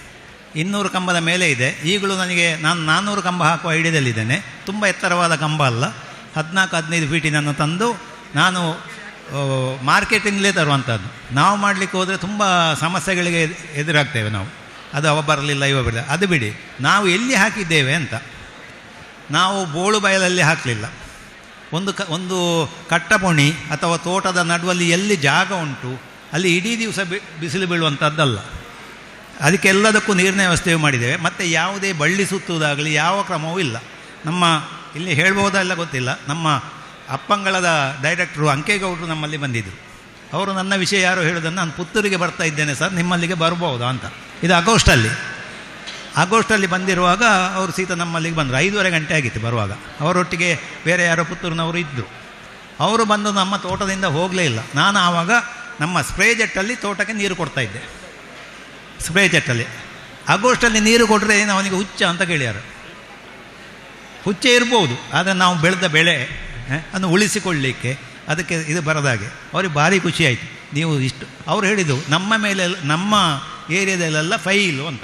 ಇನ್ನೂರು ಕಂಬದ ಮೇಲೆ ಇದೆ. ಈಗಲೂ ನನಗೆ ನಾನು ನಾನ್ನೂರು ಕಂಬ ಹಾಕುವ ಐಡಿಯಾದಲ್ಲಿದ್ದೇನೆ. ತುಂಬ ಎತ್ತರವಾದ ಕಂಬ ಅಲ್ಲ. ಹದಿನಾಲ್ಕು ಹದಿನೈದು ಫೀಟಿನನ್ನು ತಂದು ನಾನು ಮಾರ್ಕೆಟಿಂಗ್ಲೇ ತರುವಂಥದ್ದು. ನಾವು ಮಾಡಲಿಕ್ಕೆ ಹೋದರೆ ತುಂಬ ಸಮಸ್ಯೆಗಳಿಗೆ ಎದುರಾಗ್ತೇವೆ ನಾವು. ಅದು ಅವ ಬರಲಿಲ್ಲ, ಇವ ಬರಲಿಲ್ಲ. ಅದು ಬಿಡಿ. ನಾವು ಎಲ್ಲಿ ಹಾಕಿದ್ದೇವೆ ಅಂತ. ನಾವು ಬೋಳು ಬಯಲಲ್ಲಿ ಹಾಕಲಿಲ್ಲ. ಒಂದು ಕ, ಒಂದು ಕಟ್ಟಪೊಣಿ ಅಥವಾ ತೋಟದ ನಡುವಲ್ಲಿ ಎಲ್ಲಿ ಜಾಗ ಉಂಟು, ಅಲ್ಲಿ ಇಡೀ ದಿವಸ ಬಿ- ಬಿಸಿಲು ಬೀಳುವಂಥದ್ದಲ್ಲ. ಅದಕ್ಕೆಲ್ಲದಕ್ಕೂ ನೀರಿನ ವ್ಯವಸ್ಥೆಯು ಮಾಡಿದ್ದೇವೆ. ಮತ್ತು ಯಾವುದೇ ಬಳ್ಳಿ ಸುತ್ತುವುದಾಗಲಿ ಯಾವ ಕ್ರಮವೂ ಇಲ್ಲ. ನಮ್ಮ, ಇಲ್ಲಿ ಹೇಳ್ಬೋದಲ್ಲ ಗೊತ್ತಿಲ್ಲ. ನಮ್ಮ ಅಪ್ಪಂಗಳದ ಡೈರೆಕ್ಟ್ರು ಅಂಕೇಗೌಡರು ನಮ್ಮಲ್ಲಿ ಬಂದಿದ್ದರು ಅವರು ನನ್ನ ವಿಷಯ ಯಾರು ಹೇಳೋದನ್ನು ನಾನು ಪುತ್ತೂರಿಗೆ ಬರ್ತಾ ಇದ್ದೇನೆ ಸರ್, ನಿಮ್ಮಲ್ಲಿಗೆ ಬರ್ಬೋದಾ ಅಂತ. ಇದು ಆಗೋಸ್ಟಲ್ಲಿ. ಆಗೋಸ್ಟಲ್ಲಿ ಬಂದಿರುವಾಗ ಅವರು ಸೀತಾ ನಮ್ಮಲ್ಲಿಗೆ ಬಂದರು. ಐದೂವರೆ ಗಂಟೆ ಆಗಿತ್ತು ಬರುವಾಗ. ಅವರೊಟ್ಟಿಗೆ ಬೇರೆ ಯಾರೋ ಪುತ್ತೂರಿನವರು ಇದ್ದರು ಅವರು ಬಂದು ನಮ್ಮ ತೋಟದಿಂದ ಹೋಗಲೇ ಇಲ್ಲ. ನಾನು ಆವಾಗ ನಮ್ಮ ಸ್ಪ್ರೇ ಜೆಟ್ಟಲ್ಲಿ ತೋಟಕ್ಕೆ ನೀರು ಕೊಡ್ತಾ ಇದ್ದೆ. ಸ್ಪ್ರೇ ಜೆಟ್ಟಲ್ಲಿ. ಆಗೋಸ್ಟಲ್ಲಿ ನೀರು ಕೊಟ್ಟರೆ ಏನು ಅವನಿಗೆ ಹುಚ್ಚ ಅಂತ ಕೇಳ್ಯಾರ ಹುಚ್ಚೆ ಇರ್ಬೋದು, ಆದರೆ ನಾವು ಬೆಳೆದ ಬೆಳೆ ಅನ್ನು ಉಳಿಸಿಕೊಳ್ಳಲಿಕ್ಕೆ ಅದಕ್ಕೆ ಇದು ಬರದಾಗೆ ಅವ್ರಿಗೆ ಭಾರಿ ಖುಷಿ ಆಯಿತು. ನೀವು ಇಷ್ಟು, ಅವ್ರು ಹೇಳಿದ್ದು, ನಮ್ಮ ಮೇಲೆ, ನಮ್ಮ ಏರಿಯಾದಲ್ಲೆಲ್ಲ ಫೈಲು ಅಂತ.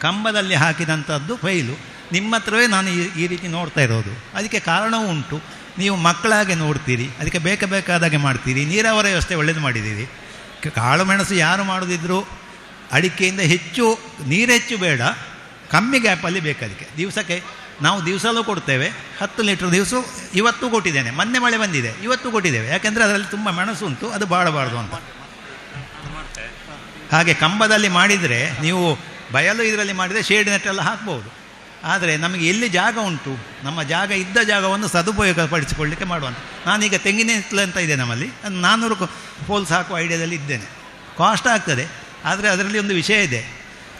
ಕಂಬದಲ್ಲಿ ಹಾಕಿದಂಥದ್ದು ಫೈಲು. ನಿಮ್ಮ ಹತ್ರವೇ ನಾನು ಈ ರೀತಿ ನೋಡ್ತಾ ಇರೋದು. ಅದಕ್ಕೆ ಕಾರಣವೂ ಉಂಟು. ನೀವು ಮಕ್ಕಳಾಗೆ ನೋಡ್ತೀರಿ. ಅದಕ್ಕೆ ಬೇಕ ಬೇಕಾದಾಗೆ ಮಾಡ್ತೀರಿ. ನೀರಾವರಿ ವ್ಯವಸ್ಥೆ ಒಳ್ಳೇದು ಮಾಡಿದ್ದೀರಿ. ಕಾಳು ಮೆಣಸು ಯಾರು ಮಾಡೋದಿದ್ರು? ಅಡಿಕೆಯಿಂದ ಹೆಚ್ಚು, ನೀರು ಹೆಚ್ಚು ಬೇಡ. ಕಮ್ಮಿ ಗ್ಯಾಪಲ್ಲಿ ಬೇಕು ಅದಕ್ಕೆ. ದಿವಸಕ್ಕೆ ನಾವು ದಿವಸಲೂ ಕೊಡ್ತೇವೆ, ಹತ್ತು ಲೀಟ್ರ್ ದಿವಸ ಇವತ್ತು ಕೊಟ್ಟಿದ್ದೇನೆ, ಮೊನ್ನೆ ಮಳೆ ಬಂದಿದೆ, ಇವತ್ತು ಕೊಟ್ಟಿದ್ದೇವೆ, ಯಾಕೆಂದರೆ ಅದರಲ್ಲಿ ತುಂಬ ಮೆಣಸು ಉಂಟು, ಅದು ಬಾಳಬಾರ್ದು ಅಂತ. ಹಾಗೆ ಕಂಬದಲ್ಲಿ ಮಾಡಿದರೆ ನೀವು ಬಯಲು ಇದರಲ್ಲಿ ಮಾಡಿದರೆ ಶೇಡ್ ನೆಟ್ಟೆಲ್ಲ ಹಾಕ್ಬೋದು. ಆದರೆ ನಮಗೆ ಎಲ್ಲಿ ಜಾಗ ಉಂಟು, ನಮ್ಮ ಜಾಗ ಇದ್ದ ಜಾಗವನ್ನು ಸದುಪಯೋಗಪಡಿಸಿಕೊಳ್ಳಿಕ್ಕೆ ಮಾಡುವಂಥ ನಾನೀಗ ತೆಂಗಿನ ಅಂತ ಇದೆ ನಮ್ಮಲ್ಲಿ ನಾನ್ನೂರು ಫೋಲ್ಸ್ ಹಾಕುವ ಐಡಿಯಾದಲ್ಲಿ ಇದ್ದೇನೆ. ಕಾಸ್ಟ್ ಆಗ್ತದೆ, ಆದರೆ ಅದರಲ್ಲಿ ಒಂದು ವಿಷಯ ಇದೆ.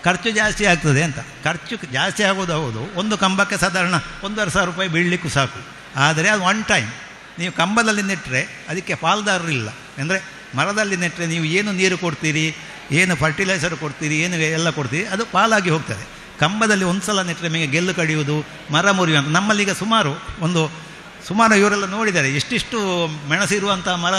ಖರ್ಚು ಜಾಸ್ತಿ ಆಗ್ತದೆ ಅಂತ. ಖರ್ಚು ಜಾಸ್ತಿ ಆಗೋದು ಹೌದು. ಒಂದು ಕಂಬಕ್ಕೆ ಸಾಧಾರಣ ಒಂದೂವರೆ ಸಾವಿರ ರೂಪಾಯಿ ಬೀಳಲಿಕ್ಕೂ ಸಾಕು. ಆದರೆ ಅದು ಒನ್ ಟೈಮ್ ನೀವು ಕಂಬದಲ್ಲಿ ನೆಟ್ಟರೆ ಅದಕ್ಕೆ ಪಾಲ್ದಾರರಿಲ್ಲ ಅಂದರೆ ಮರದಲ್ಲಿ ನೆಟ್ಟರೆ ನೀವು ಏನು ನೀರು ಕೊಡ್ತೀರಿ, ಏನು ಫರ್ಟಿಲೈಸರ್ ಕೊಡ್ತೀರಿ, ಏನು ಎಲ್ಲ ಕೊಡ್ತೀರಿ, ಅದು ಪಾಲಾಗಿ ಹೋಗ್ತದೆ. ಕಂಬದಲ್ಲಿ ಒಂದು ಸಲ ನೆಟ್ಟರೆ ನಿಮಗೆ ಗೆಲ್ಲು ಕಡಿಯುವುದು, ಮರ ಮುರಿಯುವಂಥ ಈಗ ಸುಮಾರು ಒಂದು, ಸುಮಾರು ಇವರೆಲ್ಲ ನೋಡಿದ್ದಾರೆ. ಎಷ್ಟಿಷ್ಟು ಮೆಣಸಿರುವಂಥ ಮರ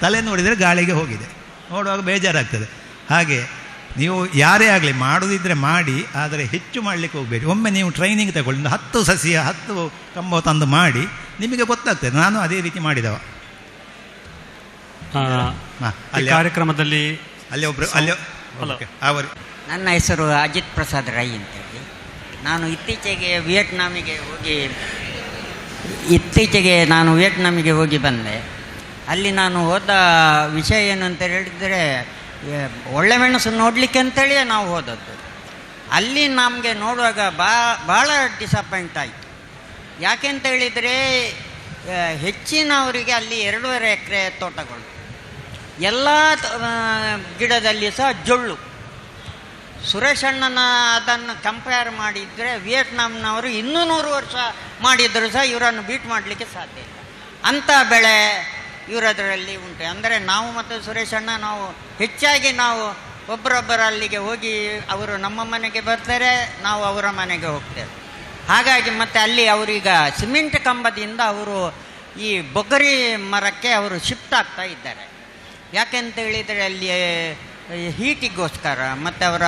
ತಲೆ ನೋಡಿದರೆ ಗಾಳಿಗೆ ಹೋಗಿದೆ. ನೋಡುವಾಗ ಬೇಜಾರಾಗ್ತದೆ. ಹಾಗೆ ನೀವು ಯಾರೇ ಆಗಲಿ ಮಾಡೋದಿದ್ದರೆ ಮಾಡಿ ಆದರೆ ಹೆಚ್ಚು ಮಾಡಲಿಕ್ಕೆ ಹೋಗಬೇಡಿ. ಒಮ್ಮೆ ನೀವು ಟ್ರೈನಿಂಗ್ ತಗೊಳ್ಳಿ ಒಂದು ಹತ್ತು ಸಸಿಯ ಹತ್ತು ಕಂಬ ತಂದು ಮಾಡಿ ನಿಮಗೆ ಗೊತ್ತಾಗ್ತದೆ ನಾನು ಅದೇ ರೀತಿ ಮಾಡಿದವ. ಅಲ್ಲಿ ಕಾರ್ಯಕ್ರಮದಲ್ಲಿ ಅಲ್ಲಿ ಒಬ್ಬರು ಅಲ್ಲಿ. ಅವರು ನನ್ನ ಹೆಸರು ಅಜಿತ್ ಪ್ರಸಾದ್ ರೈ ಅಂತೇಳಿ. ನಾನು ಇತ್ತೀಚೆಗೆ ವಿಯೆಟ್ನಾಮಿಗೆ ಹೋಗಿ ಇತ್ತೀಚೆಗೆ ನಾನು ವಿಯೆಟ್ನಾಮಿಗೆ ಹೋಗಿ ಬಂದೆ. ಅಲ್ಲಿ ನಾನು ಹೋದ ವಿಷಯ ಏನು ಅಂತ ಹೇಳಿದರೆ ಒಳ್ಳೆ ಮೆಣಸು ನೋಡಲಿಕ್ಕೆ ಅಂತೇಳಿಯೇ ನಾವು ಹೋದದ್ದು. ಅಲ್ಲಿ ನಮಗೆ ನೋಡುವಾಗ ಬಾ ಭಾಳ ಡಿಸಪಾಯಿಂಟ್ ಆಯಿತು. ಯಾಕೆ ಹೇಳಿದರೆ ಹೆಚ್ಚಿನವರಿಗೆ ಅಲ್ಲಿ ಎರಡೂವರೆ ಎಕರೆ ತೋಟಗಳು. ಎಲ್ಲ ಗಿಡದಲ್ಲಿ ಸಹ ಜೊಳ್ಳು. ಸುರೇಶ್ ಅಣ್ಣನ ಅದನ್ನು ಕಂಪೇರ್ ಮಾಡಿದರೆ ವಿಯೆಟ್ನಾಂನವರು ಇನ್ನೂ ನೂರು ವರ್ಷ ಮಾಡಿದರೂ ಸಹ ಇವರನ್ನು ಬೀಟ್ ಮಾಡಲಿಕ್ಕೆ ಸಾಧ್ಯ ಇಲ್ಲ. ಅಂಥ ಬೆಳೆ ಇವರದರಲ್ಲಿ ಉಂಟು. ಅಂದರೆ ನಾವು ಮತ್ತು ಸುರೇಶ್ ಅಣ್ಣ, ನಾವು ಹೆಚ್ಚಾಗಿ ನಾವು ಒಬ್ಬರೊಬ್ಬರ ಅಲ್ಲಿಗೆ ಹೋಗಿ ಅವರು ನಮ್ಮ ಮನೆಗೆ ಬರ್ತಾರೆ, ನಾವು ಅವರ ಮನೆಗೆ ಹೋಗ್ತೇವೆ. ಹಾಗಾಗಿ ಮತ್ತೆ ಅಲ್ಲಿ ಅವರೀಗ ಸಿಮೆಂಟ್ ಕಂಬದಿಂದ ಅವರು ಈ ಬೊಗರಿ ಮರಕ್ಕೆ ಅವರು ಶಿಫ್ಟ್ ಆಗ್ತಾ ಇದ್ದಾರೆ. ಯಾಕೆಂತ ಹೇಳಿದರೆ ಅಲ್ಲಿ ಹೀಟಿಗೋಸ್ಕರ ಮತ್ತು ಅವರ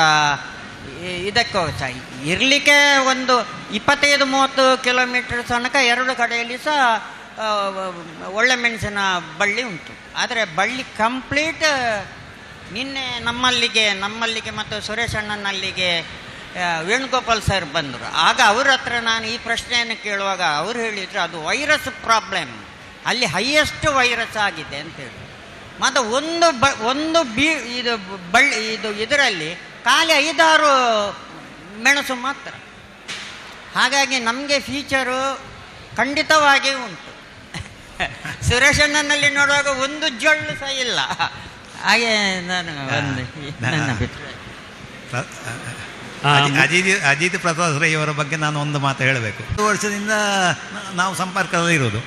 ಇದಕ್ಕೋ ಇದಕ್ಕೋಸ್ಕರ ಇರಲಿಕ್ಕೆ ಒಂದು ಇಪ್ಪತ್ತೈದು, ಮೂವತ್ತು ಕಿಲೋಮೀಟರ್ ತನಕ ಎರಡು ಕಡೆಯಲ್ಲಿ ಸಹ ಒಳ್ಳೆ ಮೆಣಸಿನ ಬಳ್ಳಿ ಉಂಟು. ಆದರೆ ಬಳ್ಳಿ ಕಂಪ್ಲೀಟ್ ನಿನ್ನೆ ನಮ್ಮಲ್ಲಿಗೆ ನಮ್ಮಲ್ಲಿಗೆ ಮತ್ತು ಸುರೇಶ್ ಅಣ್ಣನಲ್ಲಿಗೆ ವೇಣುಗೋಪಾಲ್ ಸರ್ ಬಂದರು. ಆಗ ಅವ್ರ ಹತ್ರ ನಾನು ಈ ಪ್ರಶ್ನೆಯನ್ನು ಕೇಳುವಾಗ ಅವ್ರು ಹೇಳಿದರು, ಅದು ವೈರಸ್ ಪ್ರಾಬ್ಲಮ್ ಅಲ್ಲಿ ಹೈಯೆಸ್ಟ್ ವೈರಸ್ ಆಗಿದೆ ಅಂತೇಳಿ ಮತ್ತು ಒಂದು ಬ, ಒಂದು ಬಿ, ಇದು ಬಳ್ಳಿ, ಇದು ಇದರಲ್ಲಿ ಖಾಲಿ ಐದಾರು ಮೆಣಸು ಮಾತ್ರ. ಹಾಗಾಗಿ ನಮಗೆ ಫೀಚರು ಖಂಡಿತವಾಗಿ ಉಂಟು. ಸುರೇಶ್ ಅಣ್ಣನಲ್ಲಿ ನೋಡುವಾಗ ಒಂದು ಜೊಳ್ಳು ಸಹ ಇಲ್ಲ. ಹಾಗೆ ನಾನು ಒಂದು ನನ್ನ ಅಭಿಪ್ರಾಯ. ಅಜಿತ್ ಅಜಿತ್ ಪ್ರಸಾದ್ ರೈ ಅವರ ಬಗ್ಗೆ ನಾನು ಒಂದು ಮಾತು ಹೇಳಬೇಕು. ಒಂದು ವರ್ಷದಿಂದ ನಾವು ಸಂಪರ್ಕದಲ್ಲಿ ಇರೋದು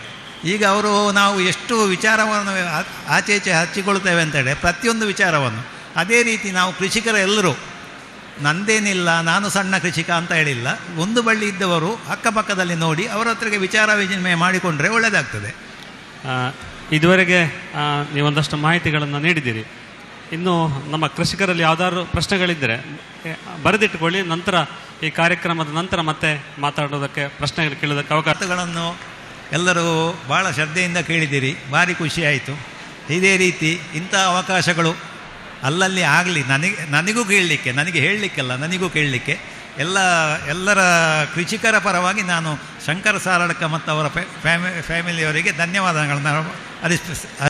ಈಗ ಅವರು ನಾವು ಎಷ್ಟು ವಿಚಾರವನ್ನು ಆ- ಆಚೆ ಈಚೆ ಹಚ್ಚಿಕೊಳ್ತೇವೆ ಅಂತೇಳಿ ಪ್ರತಿಯೊಂದು ವಿಚಾರವನ್ನು ಅದೇ ರೀತಿ ನಾವು ಕೃಷಿಕರ ಎಲ್ಲರೂ ನಂದೇನಿಲ್ಲ ನಾನು ಸಣ್ಣ ಕೃಷಿಕ ಅಂತ ಹೇಳಿಲ್ಲ. ಒಂದು ಬಳ್ಳಿ ಇದ್ದವರು ಅಕ್ಕಪಕ್ಕದಲ್ಲಿ ನೋಡಿ ಅವರ ಹತ್ರಗೆ ವಿಚಾರ ವಿನಿಮಯ ಮಾಡಿಕೊಂಡ್ರೆ ಒಳ್ಳೆಯದಾಗ್ತದೆ ಇದುವರೆಗೆ ನೀವೊಂದಷ್ಟು ಮಾಹಿತಿಗಳನ್ನು ನೀಡಿದ್ದೀರಿ. ಇನ್ನು ನಮ್ಮ ಕೃಷಿಕರಲ್ಲಿ ಯಾವ್ದಾದ್ರು ಪ್ರಶ್ನೆಗಳಿದ್ದರೆ ಬರೆದಿಟ್ಟುಕೊಳ್ಳಿ, ನಂತರ ಈ ಕಾರ್ಯಕ್ರಮದ ನಂತರ ಮತ್ತೆ ಮಾತಾಡೋದಕ್ಕೆ ಪ್ರಶ್ನೆಗಳು ಕೇಳೋದಕ್ಕೆ ಅವಕಾಶಗಳನ್ನು ಎಲ್ಲರೂ ಭಾಳ ಶ್ರದ್ಧೆಯಿಂದ ಕೇಳಿದ್ದೀರಿ. ಭಾರಿ ಆಯಿತು. ಇದೇ ರೀತಿ ಇಂಥ ಅವಕಾಶಗಳು ಅಲ್ಲಲ್ಲಿ ಆಗಲಿ. ನನಗೆ, ನನಗೂ ಕೇಳಲಿಕ್ಕೆ, ನನಗೆ ಹೇಳಲಿಕ್ಕೆಲ್ಲ ನನಗೂ ಕೇಳಲಿಕ್ಕೆ ಎಲ್ಲ ಎಲ್ಲರ ಕೃಷಿಕರ ಪರವಾಗಿ ನಾನು ಶಂಕರ ಸಾರಡ್ಕ ಮತ್ತು ಅವರ ಫ್ಯಾಮಿ ಫ್ಯಾಮಿಲಿಯವರಿಗೆ ಧನ್ಯವಾದಗಳನ್ನು ಅರ್ಪಿಸ್